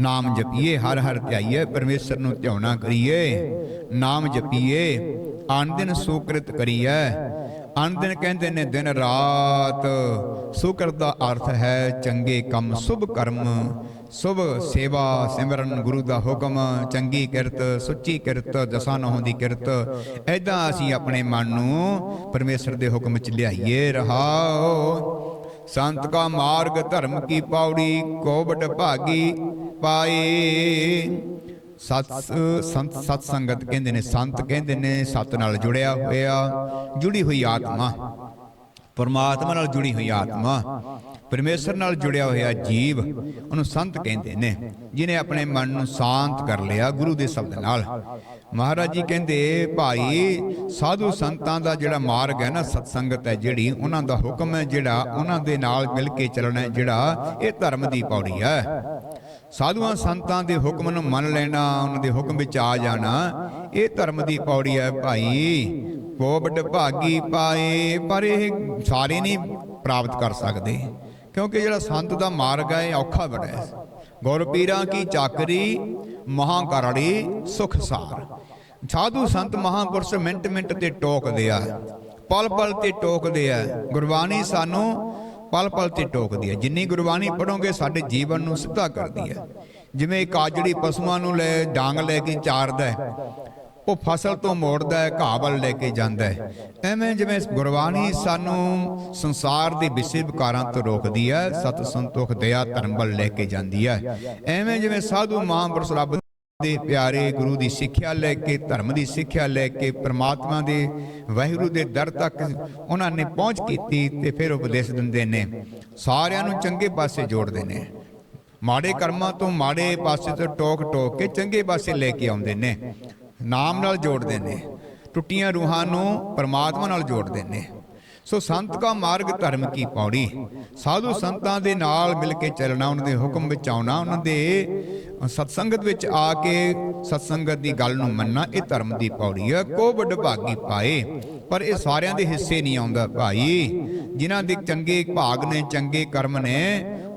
ਨਾਮ ਜਪੀਏ, ਹਰ ਹਰ ਧਿਆਈਏ ਪਰਮੇਸ਼ਰ ਨੂੰ ਧਿਆਉਣਾ ਕਰੀਏ। ਨਾਮ ਜਪੀਏ, ਆਨ ਦਿਨ ਸੁਕ੍ਰਿਤ ਕਰੀਏ ਆਨ ਦਿਨ ਕਹਿੰਦੇ ਨੇ, ਦਿਨ ਰਾਤ ਸੁਕਰ ਦਾ ਅਰਥ ਹੈ ਚੰਗੇ ਕੰਮ, ਸੁਭ ਕਰਮ। ਸੁਭ ਸੇਵਾ ਸਿਮਰਨ ਗੁਰੂ ਦਾ ਹੁਕਮ, ਚੰਗੀ ਕਿਰਤ, ਸੁੱਚੀ ਕਿਰਤ, ਦਸਾਂ ਨਹੁੰ ਦੀ ਕਿਰਤ। ਐਦਾਂ ਅਸੀਂ ਆਪਣੇ ਮਨ ਨੂੰ ਪਰਮੇਸ਼ਰ ਦੇ ਹੁਕਮ 'ਚ ਲਿਆਈਏ, ਰਹਾਓ। ਸੰਤ ਕਾ ਮਾਰਗ, ਧਰਮ ਕੀ ਪੌੜੀ, ਕੋਬਟ ਭਾਗੀ ਪਾਏ। ਸਤ ਸੰਤ ਸਤ ਸੰਗਤ ਕਹਿੰਦੇ ਨੇ, ਸੰਤ ਕਹਿੰਦੇ ਨੇ, ਸਤ ਨਾਲ ਜੁੜਿਆ ਹੋਇਆ, ਜੁੜੀ ਹੋਈ ਆਤਮਾ। ਪਰਮਾਤਮਾ ਨਾਲ ਜੁੜੀ ਹੋਈ ਆਤਮਾ। ਪਰਮੇਸ਼ਰ ਨਾਲ ਜੁੜਿਆ ਹੋਇਆ ਜੀਵ, ਉਹਨੂੰ ਸੰਤ ਕਹਿੰਦੇ ਨੇ ਜਿਨੇ ਆਪਣੇ ਮਨ ਨੂੰ ਸ਼ਾਂਤ ਕਰ ਲਿਆ ਗੁਰੂ ਦੇ ਸ਼ਬਦ ਨਾਲ। ਮਹਾਰਾਜ ਜੀ ਕਹਿੰਦੇ, ਭਾਈ, ਸਾਧੂ ਸੰਤਾਂ ਦਾ ਜਿਹੜਾ ਮਾਰਗ ਹੈ ਨਾ, ਸਤਸੰਗਤ ਹੈ ਜਿਹੜੀ, ਉਹਨਾਂ ਦਾ ਹੁਕਮ ਹੈ ਜਿਹੜਾ, ਉਹਨਾਂ ਦੇ ਨਾਲ ਮਿਲ ਕੇ ਚੱਲਣਾ ਹੈ ਜਿਹੜਾ, ਇਹ ਧਰਮ ਦੀ ਪੌੜੀ ਹੈ। ਸਾਧੂਆਂ ਸੰਤਾਂ ਦੇ ਹੁਕਮ ਨੂੰ ਮੰਨ ਲੈਣਾ, ਉਹਨਾਂ ਦੇ ਹੁਕਮ ਵਿੱਚ ਆ ਜਾਣਾ, ਇਹ ਧਰਮ ਦੀ ਪੌੜੀ ਹੈ ਭਾਈ। ਕੋਬਡ ਭਾਗੀ ਪਾਏ, ਪਰ ਇਹ ਸਾਰੇ ਨਹੀਂ ਪ੍ਰਾਪਤ ਕਰ ਸਕਦੇ। ਕਿਉਂਕਿ ਜਿਹੜਾ ਸੰਤ ਦਾ ਮਾਰਗ ਹੈ, ਇਹ ਔਖਾ ਬੜਾ ਹੈ। ਗੁਰ ਪੀਰਾਂ ਕੀ ਚਾਕਰੀ ਮਹਾਂ ਕਰੜੀ ਸੁਖ ਸਾਰ। ਸਾਧੂ ਸੰਤ ਮਹਾਂਪੁਰਸ਼ ਮਿੰਟ ਮਿੰਟ ਤੇ ਟੋਕਦੇ ਆ। ਪਲ ਪਲ ਤੇ ਟੋਕਦੇ ਆ। ਗੁਰਬਾਣੀ ਸਾਨੂੰ ਪਲ ਪਲ ਤੇ ਟੋਕਦੀ ਹੈ ਜਿੰਨੀ ਗੁਰਬਾਣੀ ਪੜੋਗੇ ਸਾਡੇ ਜੀਵਨ ਨੂੰ ਸਿੱਧਾ ਕਰਦੀ ਹੈ ਜਿਵੇਂ ਇੱਕ ਆਜੜੀ ਪਸ਼ੂਆਂ ਨੂੰ ਲੈ, ਡਾਂਗ ਲੈ ਕੇ ਚਾਰਦਾ ਉਹ ਫਸਲ ਤੋਂ ਮੋੜਦਾ ਹੈ, ਘਾਹ ਵੱਲ ਲੈ ਕੇ ਜਾਂਦਾ ਹੈ। ਐਵੇਂ ਜਿਵੇਂ ਗੁਰਬਾਣੀ ਸਾਨੂੰ ਸੰਸਾਰ ਦੇ ਵਿਸ਼ੇ ਵਿਕਾਰਾਂ ਤੋਂ ਰੋਕਦੀ ਹੈ, ਸਤ ਸੰਤੋਖ, ਦਇਆ, ਧਰਮ ਵੱਲ ਲੈ ਕੇ ਜਾਂਦੀ ਹੈ। ਐਵੇਂ ਜਿਵੇਂ ਸਾਧੂ ਮਹਾਂਪੁਰਸ਼ ਰੱਬ ਦੇ ਪਿਆਰੇ ਗੁਰੂ ਦੀ ਸਿੱਖਿਆ ਲੈ ਕੇ, ਧਰਮ ਦੀ ਸਿੱਖਿਆ ਲੈ ਕੇ, ਪ੍ਰਮਾਤਮਾ ਦੇ, ਵਾਹਿਗੁਰੂ ਦੇ ਦਰ ਤੱਕ ਉਹਨਾਂ ਨੇ ਪਹੁੰਚ ਕੀਤੀ ਤੇ ਫਿਰ ਉਪਦੇਸ਼ ਦਿੰਦੇ ਨੇ। ਸਾਰਿਆਂ ਨੂੰ ਚੰਗੇ ਪਾਸੇ ਜੋੜਦੇ ਨੇ। ਮਾੜੇ ਕਰਮਾਂ ਤੋਂ ਮਾੜੇ ਪਾਸੇ ਤੋਂ ਟੋਕ ਟੋਕ ਕੇ ਚੰਗੇ ਪਾਸੇ ਲੈ ਕੇ ਆਉਂਦੇ ਨੇ। ਨਾਮ ਨਾਲ ਜੋੜਦੇ ਨੇ, ਟੁੱਟੀਆਂ ਰੂਹਾਂ ਨੂੰ ਪਰਮਾਤਮਾ ਨਾਲ ਜੋੜਦੇ ਨੇ। ਸੋ ਸੰਤ ਕਾ ਮਾਰਗ ਧਰਮ ਕੀ ਪੌੜੀ? ਸਾਧੂ ਸੰਤਾਂ ਦੇ ਨਾਲ ਮਿਲ ਕੇ ਚੱਲਣਾ, ਉਹਨਾਂ ਦੇ ਹੁਕਮ ਵਿੱਚ ਆਉਣਾ, ਉਹਨਾਂ ਦੇ ਸਤਸੰਗਤ ਵਿੱਚ ਆ ਕੇ ਸਤਸੰਗਤ ਦੀ ਗੱਲ ਨੂੰ ਮੰਨਣਾ, ਇਹ ਧਰਮ ਦੀ ਪੌੜੀ ਹੈ ਕੋ ਵੱਡ ਭਾਗੀ ਪਾਏ, ਪਰ ਇਹ ਸਾਰਿਆਂ ਦੇ ਹਿੱਸੇ ਨਹੀਂ ਆਉਂਦਾ ਭਾਈ। ਜਿਨ੍ਹਾਂ ਦੇ ਚੰਗੇ ਭਾਗ ਨੇ, ਚੰਗੇ ਕਰਮ ਨੇ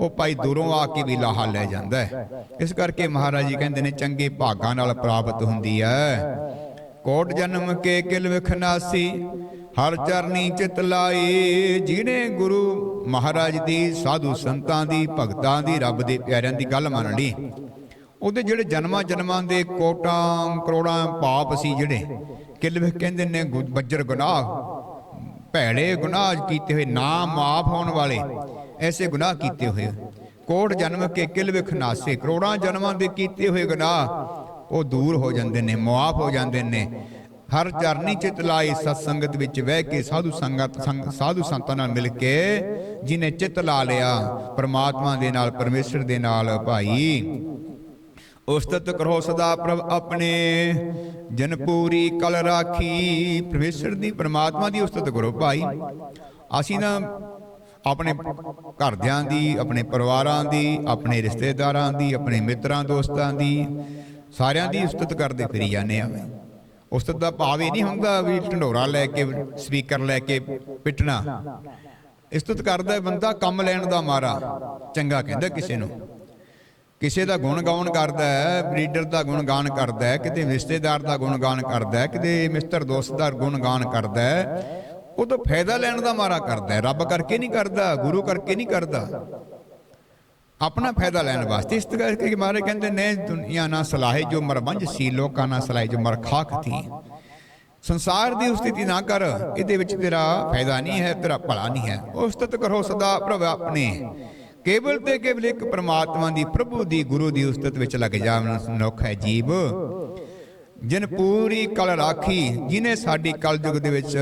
ਉਹ ਭਾਈ ਦੂਰੋਂ ਆ ਕੇ ਵੀ ਲਾਹਾ ਲੈ ਜਾਂਦਾ ਹੈ। ਇਸ ਕਰਕੇ ਮਹਾਰਾਜ ਜੀ ਕਹਿੰਦੇ ਨੇ, ਚੰਗੇ ਭਾਗਾਂ ਨਾਲ ਪ੍ਰਾਪਤ ਹੁੰਦੀ ਹੈ। ਕੋਟ ਜਨਮ ਕੇ ਕਿਲ ਵਿਖਨਾਸੀ, ਹਰ ਚਰਨੀ ਚਿਤ ਲਾਈ ਜਿਹਨੇ ਗੁਰੂ ਮਹਾਰਾਜ ਦੀ, ਸਾਧੂ ਸੰਤਾਂ ਦੀ, ਭਗਤਾਂ ਦੀ, ਰੱਬ ਦੇ ਪਿਆਰਿਆਂ ਦੀ ਗੱਲ ਮੰਨ ਲਈ। ਉਹਦੇ ਜਿਹੜੇ ਜਨਮਾਂ ਜਨਮਾਂ ਦੇ ਕੋਟਾਂ, ਕਰੋੜਾਂ ਪਾਪ ਸੀ ਜਿਹੜੇ, ਕਿਲ ਵਿਖ ਕਹਿੰਦੇ ਨੇ, ਗੁ- ਬੱਜਰ ਗੁਨਾਹ, ਭੈੜੇ ਗੁਨਾਹ ਕੀਤੇ ਹੋਏ ਨਾ ਮਾਫ ਹੋਣ ਵਾਲੇ ਐਸੇ ਗੁਨਾਹ ਕੀਤੇ ਹੋਏ ਕੋਟ ਜਨਮ ਕੇ ਕਿਲ ਵਿਖ ਨਾਸੇ ਕਰੋੜਾਂ ਜਨਮਾਂ ਦੇ ਕੀਤੇ ਹੋਏ ਗੁਨਾਹ। ਉਹ ਦੂਰ ਹੋ ਜਾਂਦੇ ਨੇ, ਮੁਆਫ ਹੋ ਜਾਂਦੇ ਨੇ। ਹਰ ਚਰਨੀ ਚਿਤ ਲਾਈ ਸਤਸੰਗਤ ਵਿੱਚ ਬਹਿ ਕੇ ਸਾਧੂ ਸੰਗਤ ਸਾਧੂ ਸੰਤਾਂ ਨਾਲ ਮਿਲ ਕੇ ਜਿਨੇ ਚਿਤ ਲਾ ਲਿਆ, ਪ੍ਰਮਾਤਮਾ ਦੇ ਨਾਲ, ਪਰਮੇਸ਼ਰ ਦੇ ਨਾਲ ਭਾਈ। ਉਸਤਤ ਕਰੋ ਸਦਾ ਪ੍ਰਭ ਆਪਣੇ, ਜਨ ਪੂਰੀ ਕਲ ਰਾਖੀ। ਪਰਮੇਸ਼ਰ ਦੀ, ਪਰਮਾਤਮਾ ਦੀ ਉਸਤਤ ਕਰੋ ਭਾਈ। ਅਸੀਂ ਨਾ ਆਪਣੇ ਘਰਦਿਆਂ ਦੀ, ਆਪਣੇ ਪਰਿਵਾਰਾਂ ਦੀ, ਆਪਣੇ ਰਿਸ਼ਤੇਦਾਰਾਂ ਦੀ, ਆਪਣੇ ਮਿੱਤਰਾਂ, ਦੋਸਤਾਂ ਦੀ, ਸਾਰਿਆਂ ਦੀ ਉਸਤਤ ਕਰਦੇ ਫਿਰੀ ਜਾਂਦੇ ਆ ਉਸਤਤ ਦਾ ਭਾਵ ਇਹ ਨਹੀਂ ਹੁੰਦਾ ਵੀ ਢੰਡੋਰਾ ਲੈ ਕੇ, ਸਪੀਕਰ ਲੈ ਕੇ ਪਿੱਟਣਾ। ਇਸਤਤ ਕਰਦਾ ਬੰਦਾ ਕੰਮ ਲੈਣ ਦਾ ਮਾਰਾ, ਚੰਗਾ ਕਹਿੰਦਾ ਕਿਸੇ ਨੂੰ। ਕਿਸੇ ਦਾ ਗੁਣ ਗਾਉਣ ਕਰਦਾ ਹੈ, ਬਰੀਡਰ ਦਾ ਗੁਣ ਗਾਣ ਕਰਦਾ ਹੈ, ਕਿਤੇ ਰਿਸ਼ਤੇਦਾਰ ਦਾ ਗੁਣ ਗਾਣ ਕਰਦਾ ਹੈ, ਕਿਤੇ ਮਿੱਤਰ, ਦੋਸਤ ਦਾ ਗੁਣ ਗਾਣ ਕਰਦਾ ਹੈ ਉਹ ਤਾਂ ਫਾਇਦਾ ਲੈਣ ਦਾ ਮਾਰਾ ਕਰਦਾ ਹੈ। ਰੱਬ ਕਰਕੇ ਨਹੀਂ ਕਰਦਾ, ਗੁਰੂ ਕਰਕੇ ਨਹੀਂ ਕਰਦਾ। ਆਪਣਾ ਫਾਇਦਾ ਲੈਣ ਵਾਸਤੇ ਇਸ ਤਰ੍ਹਾਂ ਕਰਕੇ ਮਾਰੇ ਕਹਿੰਦੇ ਨੇ, ਦੁਨੀਆ ਨਾ ਸਲਾਹੇ ਜੋ ਮਰਬੰਜ ਸੀ, ਲੋਕਾਂ ਨਾ ਸਲਾਹੇ ਜੋ ਮਰ ਖਾਕ ਥੀ। ਸੰਸਾਰ ਦੀ ਉਸਤਿਤੀ ਨਾ ਕਰ, ਇਹਦੇ ਵਿੱਚ ਤੇਰਾ ਫਾਇਦਾ ਨਹੀਂ ਹੈ, ਤੇਰਾ ਭਲਾ ਨਹੀਂ ਹੈ। ਉਸਤਤ ਕਰੋ ਸਦਾ ਪ੍ਰਭ ਆਪਣੇ। ਕੇਵਲ ਤੇ ਕੇਵਲ ਇੱਕ ਪ੍ਰਮਾਤਮਾ ਦੀ, ਪ੍ਰਭੂ ਦੀ, ਗੁਰੂ ਦੀ ਉਸਤਤ ਵਿੱਚ ਲੱਗ ਜਾ, ਮਨੁੱਖ ਹੈ ਜੀਵ। ਜਿਨ ਪੂਰੀ ਕਲ ਰਾਖੀ, ਜਿਨੇ ਸਾਡੀ ਕਲਯੁਗ ਦੇ ਵਿੱਚ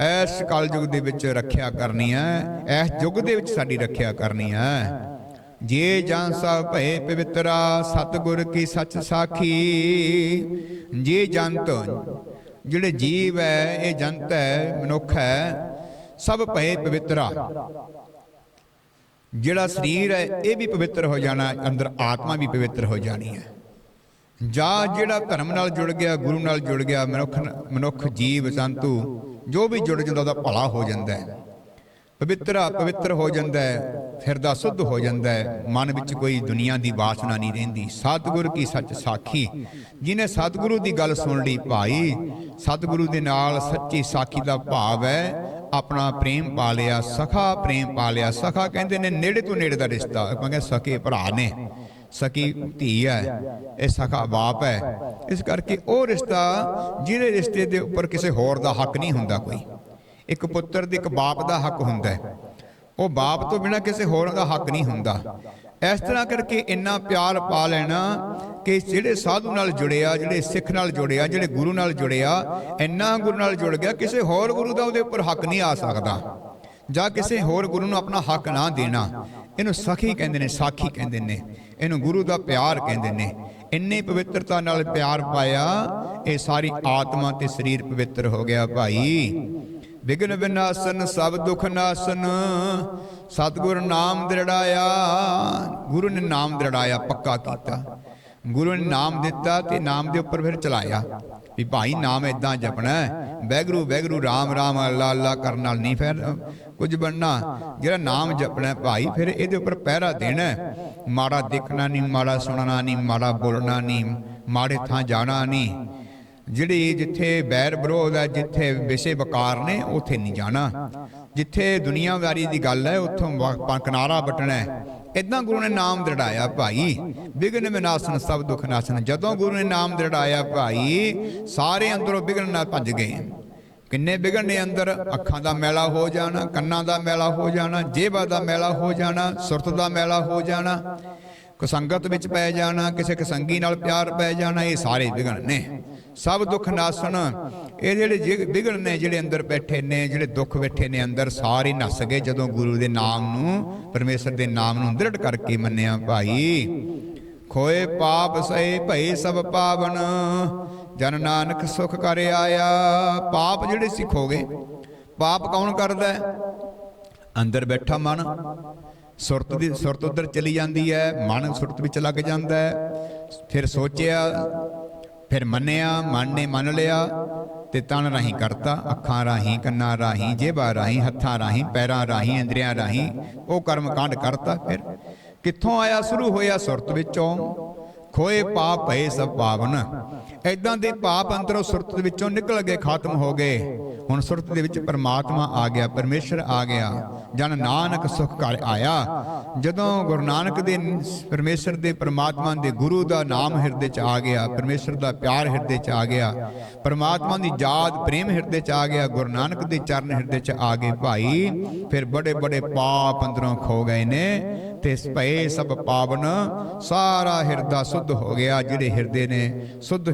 ਇਸ ਕਲਯੁਗ ਦੇ ਵਿੱਚ ਰੱਖਿਆ ਕਰਨੀ ਹੈ ਇਸ ਯੁੱਗ ਦੇ ਵਿੱਚ ਸਾਡੀ ਰੱਖਿਆ ਕਰਨੀ ਹੈ। ਜੇ ਜਾਂ ਸਭ ਭਏ ਪਵਿੱਤਰਾ, ਸਤਿਗੁਰ ਕੀ ਸੱਚ ਸਾਖੀ। ਜੇ ਜੰਤ, ਜਿਹੜੇ ਜੀਵ ਹੈ, ਇਹ ਜੰਤ ਹੈ, ਮਨੁੱਖ ਹੈ, ਸਭ ਭਏ ਪਵਿੱਤਰਾ। ਜਿਹੜਾ ਸਰੀਰ ਹੈ, ਇਹ ਵੀ ਪਵਿੱਤਰ ਹੋ ਜਾਣਾ, ਅੰਦਰ ਆਤਮਾ ਵੀ ਪਵਿੱਤਰ ਹੋ ਜਾਣੀ ਹੈ। ਜਾਂ ਜਿਹੜਾ ਧਰਮ ਨਾਲ ਜੁੜ ਗਿਆ, ਗੁਰੂ ਨਾਲ ਜੁੜ ਗਿਆ, ਮਨੁੱਖ ਮਨੁੱਖ, ਜੀਵ ਸੰਤੂ ਜੋ ਵੀ ਜੁੜ ਜਾਂਦਾ ਉਹਦਾ ਭਲਾ ਹੋ ਜਾਂਦਾ ਹੈ। ਪਵਿੱਤਰਾ ਪਵਿੱਤਰ ਹੋ ਜਾਂਦਾ ਹੈ, ਫਿਰਦਾ ਸੁੱਧ ਹੋ ਜਾਂਦਾ ਹੈ, ਮਨ ਵਿੱਚ ਕੋਈ ਦੁਨੀਆ ਦੀ ਵਾਸਨਾ ਨਹੀਂ ਰਹਿੰਦੀ। ਸਤਿਗੁਰ ਕੀ ਸੱਚ ਸਾਖੀ? ਜਿਨੇ ਸਤਿਗੁਰੂ ਦੀ ਗੱਲ ਸੁਣ ਲਈ ਭਾਈ, ਸਤਿਗੁਰੂ ਦੇ ਨਾਲ ਸੱਚੀ ਸਾਖੀ ਦਾ ਭਾਵ ਹੈ, ਆਪਣਾ ਪ੍ਰੇਮ ਪਾ ਲਿਆ, ਸਖਾ ਪ੍ਰੇਮ ਪਾ ਲਿਆ। ਸਖਾ ਕਹਿੰਦੇ ਨੇ, ਨੇੜੇ ਤੋਂ ਨੇੜੇ ਦਾ ਰਿਸ਼ਤਾ। ਕਹਿੰਦੇ ਸਕੇ ਭਰਾ ਨੇ। ਸਕੀ ਧੀ ਹੈ, ਇਹ ਸਖਾ ਬਾਪ ਹੈ। ਇਸ ਕਰਕੇ ਉਹ ਰਿਸ਼ਤਾ ਜਿਹਦੇ ਰਿਸ਼ਤੇ ਦੇ ਉੱਪਰ ਕਿਸੇ ਹੋਰ ਦਾ ਹੱਕ ਨਹੀਂ ਹੁੰਦਾ ਕੋਈ। ਇੱਕ ਪੁੱਤਰ ਦੇ ਇੱਕ ਬਾਪ ਦਾ ਹੱਕ ਹੁੰਦਾ ਹੈ। ਉਹ ਬਾਪ ਤੋਂ ਬਿਨਾ ਕਿਸੇ ਹੋਰ ਦਾ ਹੱਕ ਨਹੀਂ ਹੁੰਦਾ। ਇਸ ਤਰ੍ਹਾਂ ਕਰਕੇ ਇੰਨਾ ਪਿਆਰ ਪਾ ਲੈਣਾ ਕਿ ਜਿਹੜੇ ਸਾਧੂ ਨਾਲ ਜੁੜਿਆ, ਜਿਹੜੇ ਸਿੱਖ ਨਾਲ ਜੁੜਿਆ, ਜਿਹੜੇ ਗੁਰੂ ਨਾਲ ਜੁੜਿਆ, ਇੰਨਾ ਗੁਰੂ ਨਾਲ ਜੁੜ ਗਿਆ, ਕਿਸੇ ਹੋਰ ਗੁਰੂ ਦਾ ਉਹਦੇ ਉੱਪਰ ਹੱਕ ਨਹੀਂ ਆ ਸਕਦਾ। ਜਾਂ ਕਿਸੇ ਹੋਰ ਗੁਰੂ ਨੂੰ ਆਪਣਾ ਹੱਕ ਨਾ ਦੇਣਾ। ਇਹਨੂੰ ਸਖੀ ਕਹਿੰਦੇ ਨੇ, ਸਾਖੀ ਕਹਿੰਦੇ ਨੇ। ਇਹਨੂੰ ਗੁਰੂ ਦਾ ਪਿਆਰ ਕਹਿੰਦੇ ਨੇ। ਇੰਨੀ ਪਵਿੱਤਰਤਾ ਨਾਲ ਪਿਆਰ ਪਾਇਆ, ਇਹ ਸਾਰੀ ਆਤਮਾ ਤੇ ਸਰੀਰ ਪਵਿੱਤਰ ਹੋ ਗਿਆ ਭਾਈ। ਵਿਗਨ ਵਿਨਾਸ਼ਨ, ਸਭ ਦੁਖ ਨਾਸ਼ਨ, ਸਤਿਗੁਰ ਨਾਮ ਦ੍ਰਿੜਾਇਆ। ਗੁਰੂ ਨੇ ਨਾਮ ਦ੍ਰਿੜਾਇਆ, ਪੱਕਾ ਕੀਤਾ। ਗੁਰੂ ਨੇ ਨਾਮ ਦਿੱਤਾ ਤੇ ਨਾਮ ਦੇ ਉੱਪਰ ਫਿਰ ਚਲਾਇਆ। ਵੀ ਭਾਈ ਨਾਮ ਇਦਾਂ ਜਪਣਾ ਹੈ। ਵੈਗਰੂ ਵੈਗਰੂ, ਰਾਮ ਰਾਮ, ਅੱਲਾ ਅੱਲਾ ਕਰਨ ਨਾਲ ਨਹੀਂ ਫਿਰ ਕੁਝ ਬਣਨਾ। ਜਿਹੜਾ ਨਾਮ ਜਪਣਾ ਭਾਈ, ਫਿਰ ਇਹਦੇ ਉੱਪਰ ਪਹਿਰਾ ਦੇਣਾ ਮਾੜਾ ਦੇਖਣਾ ਨਹੀਂ, ਮਾੜਾ ਸੁਣਨਾ ਨਹੀਂ, ਮਾੜਾ ਬੋਲਣਾ ਨਹੀਂ, ਮਾੜੇ ਥਾਂ ਜਾਣਾ ਨਹੀਂ। ਜਿਹੜੀ ਜਿੱਥੇ ਬੈਰ ਵਿਰੋਧ ਹੈ ਜਿੱਥੇ ਵਿਸ਼ੇ ਵਕਾਰ ਨੇ, ਉੱਥੇ ਨਹੀਂ ਜਾਣਾ। ਜਿੱਥੇ ਦੁਨੀਆਦਾਰੀ ਦੀ ਗੱਲ ਹੈ, ਉੱਥੋਂ ਕਿਨਾਰਾ ਬਟਣਾ ਇਦਾਂ ਗੁਰੂ ਨੇ ਨਾਮ ਦ੍ਰਿੜਾਇਆ ਭਾਈ। ਵਿਗਨ ਵਿਨਾਸ਼ਨ ਸਭ ਦੁੱਖ ਨਾਸ਼ਨ। ਜਦੋਂ ਗੁਰੂ ਨੇ ਨਾਮ ਦ੍ਰਿੜਾਇਆ ਭਾਈ, ਸਾਰੇ ਅੰਦਰੋਂ ਵਿਗਨ ਨਾਲ ਭੱਜ ਗਏ। ਕਿੰਨੇ ਵਿਗਨ ਨੇ ਅੰਦਰ? ਅੱਖਾਂ ਦਾ ਮੈਲਾ ਹੋ ਜਾਣਾ, ਕੰਨਾਂ ਦਾ ਮੈਲਾ ਹੋ ਜਾਣਾ, ਜੇਬਾਂ ਦਾ ਮੈਲਾ ਹੋ ਜਾਣਾ, ਸੁਰਤ ਦਾ ਮੈਲਾ ਹੋ ਜਾਣਾ। ਕਸੰਗਤ ਵਿੱਚ ਪੈ ਜਾਣਾ, ਕਿਸੇ ਕਸੰਗੀ ਨਾਲ ਪਿਆਰ ਪੈ ਜਾਣਾ, ਇਹ ਸਾਰੇ ਵਿਗਣ ਨੇ। ਸਭ ਦੁੱਖ ਨਾਸਣ, ਇਹ ਜਿਹੜੇ ਜਿ- ਵਿਗਣ ਨੇ ਜਿਹੜੇ ਅੰਦਰ ਬੈਠੇ ਨੇ, ਜਿਹੜੇ ਦੁੱਖ ਬੈਠੇ ਨੇ, ਅੰਦਰ ਸਾਰੇ ਨਸ ਗਏ ਜਦੋਂ ਗੁਰੂ ਦੇ ਨਾਮ ਨੂੰ, ਪਰਮੇਸ਼ਰ ਦੇ ਨਾਮ ਨੂੰ ਦ੍ਰਿੜ ਕਰਕੇ ਮੰਨਿਆ, ਭਾਈ। ਖੋਏ ਪਾਪ ਸਏ ਭਈ ਸਭ ਪਾਵਨ, ਜਨ ਨਾਨਕ ਸੁਖ ਕਰ ਆਇਆ। ਪਾਪ ਜਿਹੜੇ ਸਿੱਖੋਗੇ ਪਾਪ ਕੌਣ ਕਰਦਾ ਹੈ? ਅੰਦਰ ਬੈਠਾ ਮਨ ਸੁਰਤ ਦੀ ਸੁਰਤ ਉਧਰ ਚਲੀ ਜਾਂਦੀ ਹੈ, ਮਨ ਸੁਰਤ ਵਿੱਚ ਲੱਗ ਜਾਂਦਾ ਹੈ। ਫਿਰ ਸੋਚਿਆ, ਫਿਰ ਮੰਨਿਆ, ਮਨ ਨੇ ਮੰਨ ਲਿਆ ਤੇ ਤਨ ਰਾਹੀਂ ਕਰਤਾ, ਅੱਖਾਂ ਰਾਹੀਂ, ਕੰਨਾਂ ਰਾਹੀਂ, ਜੇਬਾਂ ਰਾਹੀਂ, ਹੱਥਾਂ ਰਾਹੀਂ, ਪੈਰਾਂ ਰਾਹੀਂ, ਇੰਦਰੀਆਂ ਰਾਹੀਂ, ਉਹ ਕਰਮ ਕਾਂਡ ਕਰਤਾ ਫਿਰ। ਕਿੱਥੋਂ ਆਇਆ? ਸ਼ੁਰੂ ਹੋਇਆ ਸੁਰਤ ਵਿੱਚੋਂ। ਖੋਏ ਪਾਪ ਭਏ ਸਭ ਪਾਵਨ। ਐਦਾਂ ਦੇ ਪਾਪ ਅੰਦਰੋਂ ਸੁਰਤ ਦੇ ਵਿੱਚੋਂ ਨਿਕਲ ਗਏ ਖਤਮ ਹੋ ਗਏ। ਹੁਣ ਸੁਰਤ ਦੇ ਵਿੱਚ ਪਰਮਾਤਮਾ ਆ ਗਿਆ, ਪਰਮੇਸ਼ਰ ਆ ਗਿਆ। ਜਨ ਨਾਨਕ ਸੁਖ ਘਰ ਆਇਆ। ਜਦੋਂ ਗੁਰੂ ਨਾਨਕ ਦੇ ਪਰਮੇਸ਼ਰ ਦੇ ਪਰਮਾਤਮਾ ਦੇ ਗੁਰੂ ਦਾ ਨਾਮ ਹਿਰਦੇ ਚ ਆ ਗਿਆ, ਪਰਮੇਸ਼ਰ ਦਾ ਪਿਆਰ ਹਿਰਦੇ ਚ ਆ ਗਿਆ, ਪਰਮਾਤਮਾ ਦੀ ਯਾਦ, ਪ੍ਰੇਮ ਹਿਰਦੇ ਚ ਆ ਗਿਆ, ਗੁਰੂ ਨਾਨਕ ਦੇ ਚਰਨ ਹਿਰਦੇ ਚ ਆ ਗਏ। ਭਾਈ, ਫਿਰ ਬੜੇ ਬੜੇ ਪਾਪ ਅੰਦਰੋਂ ਖੋ ਗਏ ਨੇ। ਤੇ ਭਏ ਸਭ ਪਾਵਨ, ਸਾਰਾ ਹਿਰਦਾ ਸੁੱਧ ਹੋ ਗਿਆ, ਜਿਹੜੇ ਹਿਰਦੇ ਨੇ ਸੁੱਧ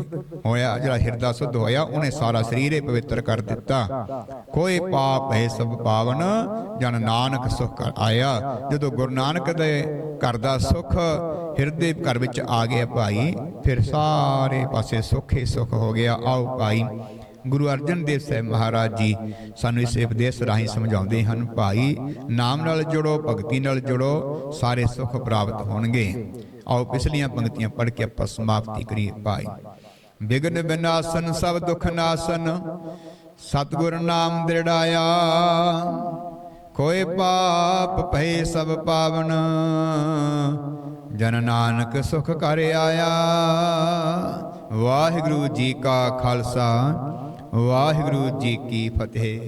ਹੋਇਆ, ਜਿਹੜਾ ਹਿਰਦਾ ਸੁੱਧ ਹੋਇਆ, ਉਹਨੇ ਸਾਰਾ ਸਰੀਰ ਹੀ ਪਵਿੱਤਰ ਕਰ ਦਿੱਤਾ। ਕੋਈ ਪਾਪ ਹੈ ਸਭ ਪਾਵਨ, ਜਨ ਨਾਨਕ ਸੁਖ ਆਇਆ। ਜਦੋਂ ਗੁਰੂ ਨਾਨਕ ਦੇ ਘਰ ਦਾ ਸੁਖ ਹਿਰਦੇ ਘਰ ਵਿੱਚ ਆ ਗਿਆ ਭਾਈ, ਫਿਰ ਸਾਰੇ ਪਾਸੇ ਸੁੱਖ ਹੀ ਸੁਖ ਹੋ ਗਿਆ। ਆਓ ਭਾਈ ਗੁਰੂ ਅਰਜਨ ਦੇਵ ਸਾਹਿਬ ਮਹਾਰਾਜ ਜੀ ਸਾਨੂੰ ਇਸ ਉਪਦੇਸ਼ ਰਾਹੀਂ ਸਮਝਾਉਂਦੇ ਹਨ, ਭਾਈ, ਨਾਮ ਨਾਲ ਜੁੜੋ, ਭਗਤੀ ਨਾਲ ਜੁੜੋ, ਸਾਰੇ ਸੁੱਖ ਪ੍ਰਾਪਤ ਹੋਣਗੇ। ਆਓ ਪਿਛਲੀਆਂ ਪੰਕਤੀਆਂ ਪੜ੍ਹ ਕੇ ਆਪਾਂ ਸਮਾਪਤੀ ਕਰੀਏ, ਭਾਈ। ਵਿਗਨ ਵਿਨਾਸ਼ਨ ਸਭ ਦੁਖ ਨਾਸ਼ਨ, ਸਤਿਗੁਰ ਨਾਮ ਦ੍ਰਿੜਾਇਆ। ਕੋਏ ਪਾਪ ਭਏ ਸਭ ਪਾਵਨ, ਜਨ ਨਾਨਕ ਸੁਖ ਕਰ ਆਇਆ। ਵਾਹਿਗੁਰੂ ਜੀ ਕਾ ਖਾਲਸਾ ਵਾਹਿਗੁਰੂ ਜੀ ਕੀ ਫਤਿਹ।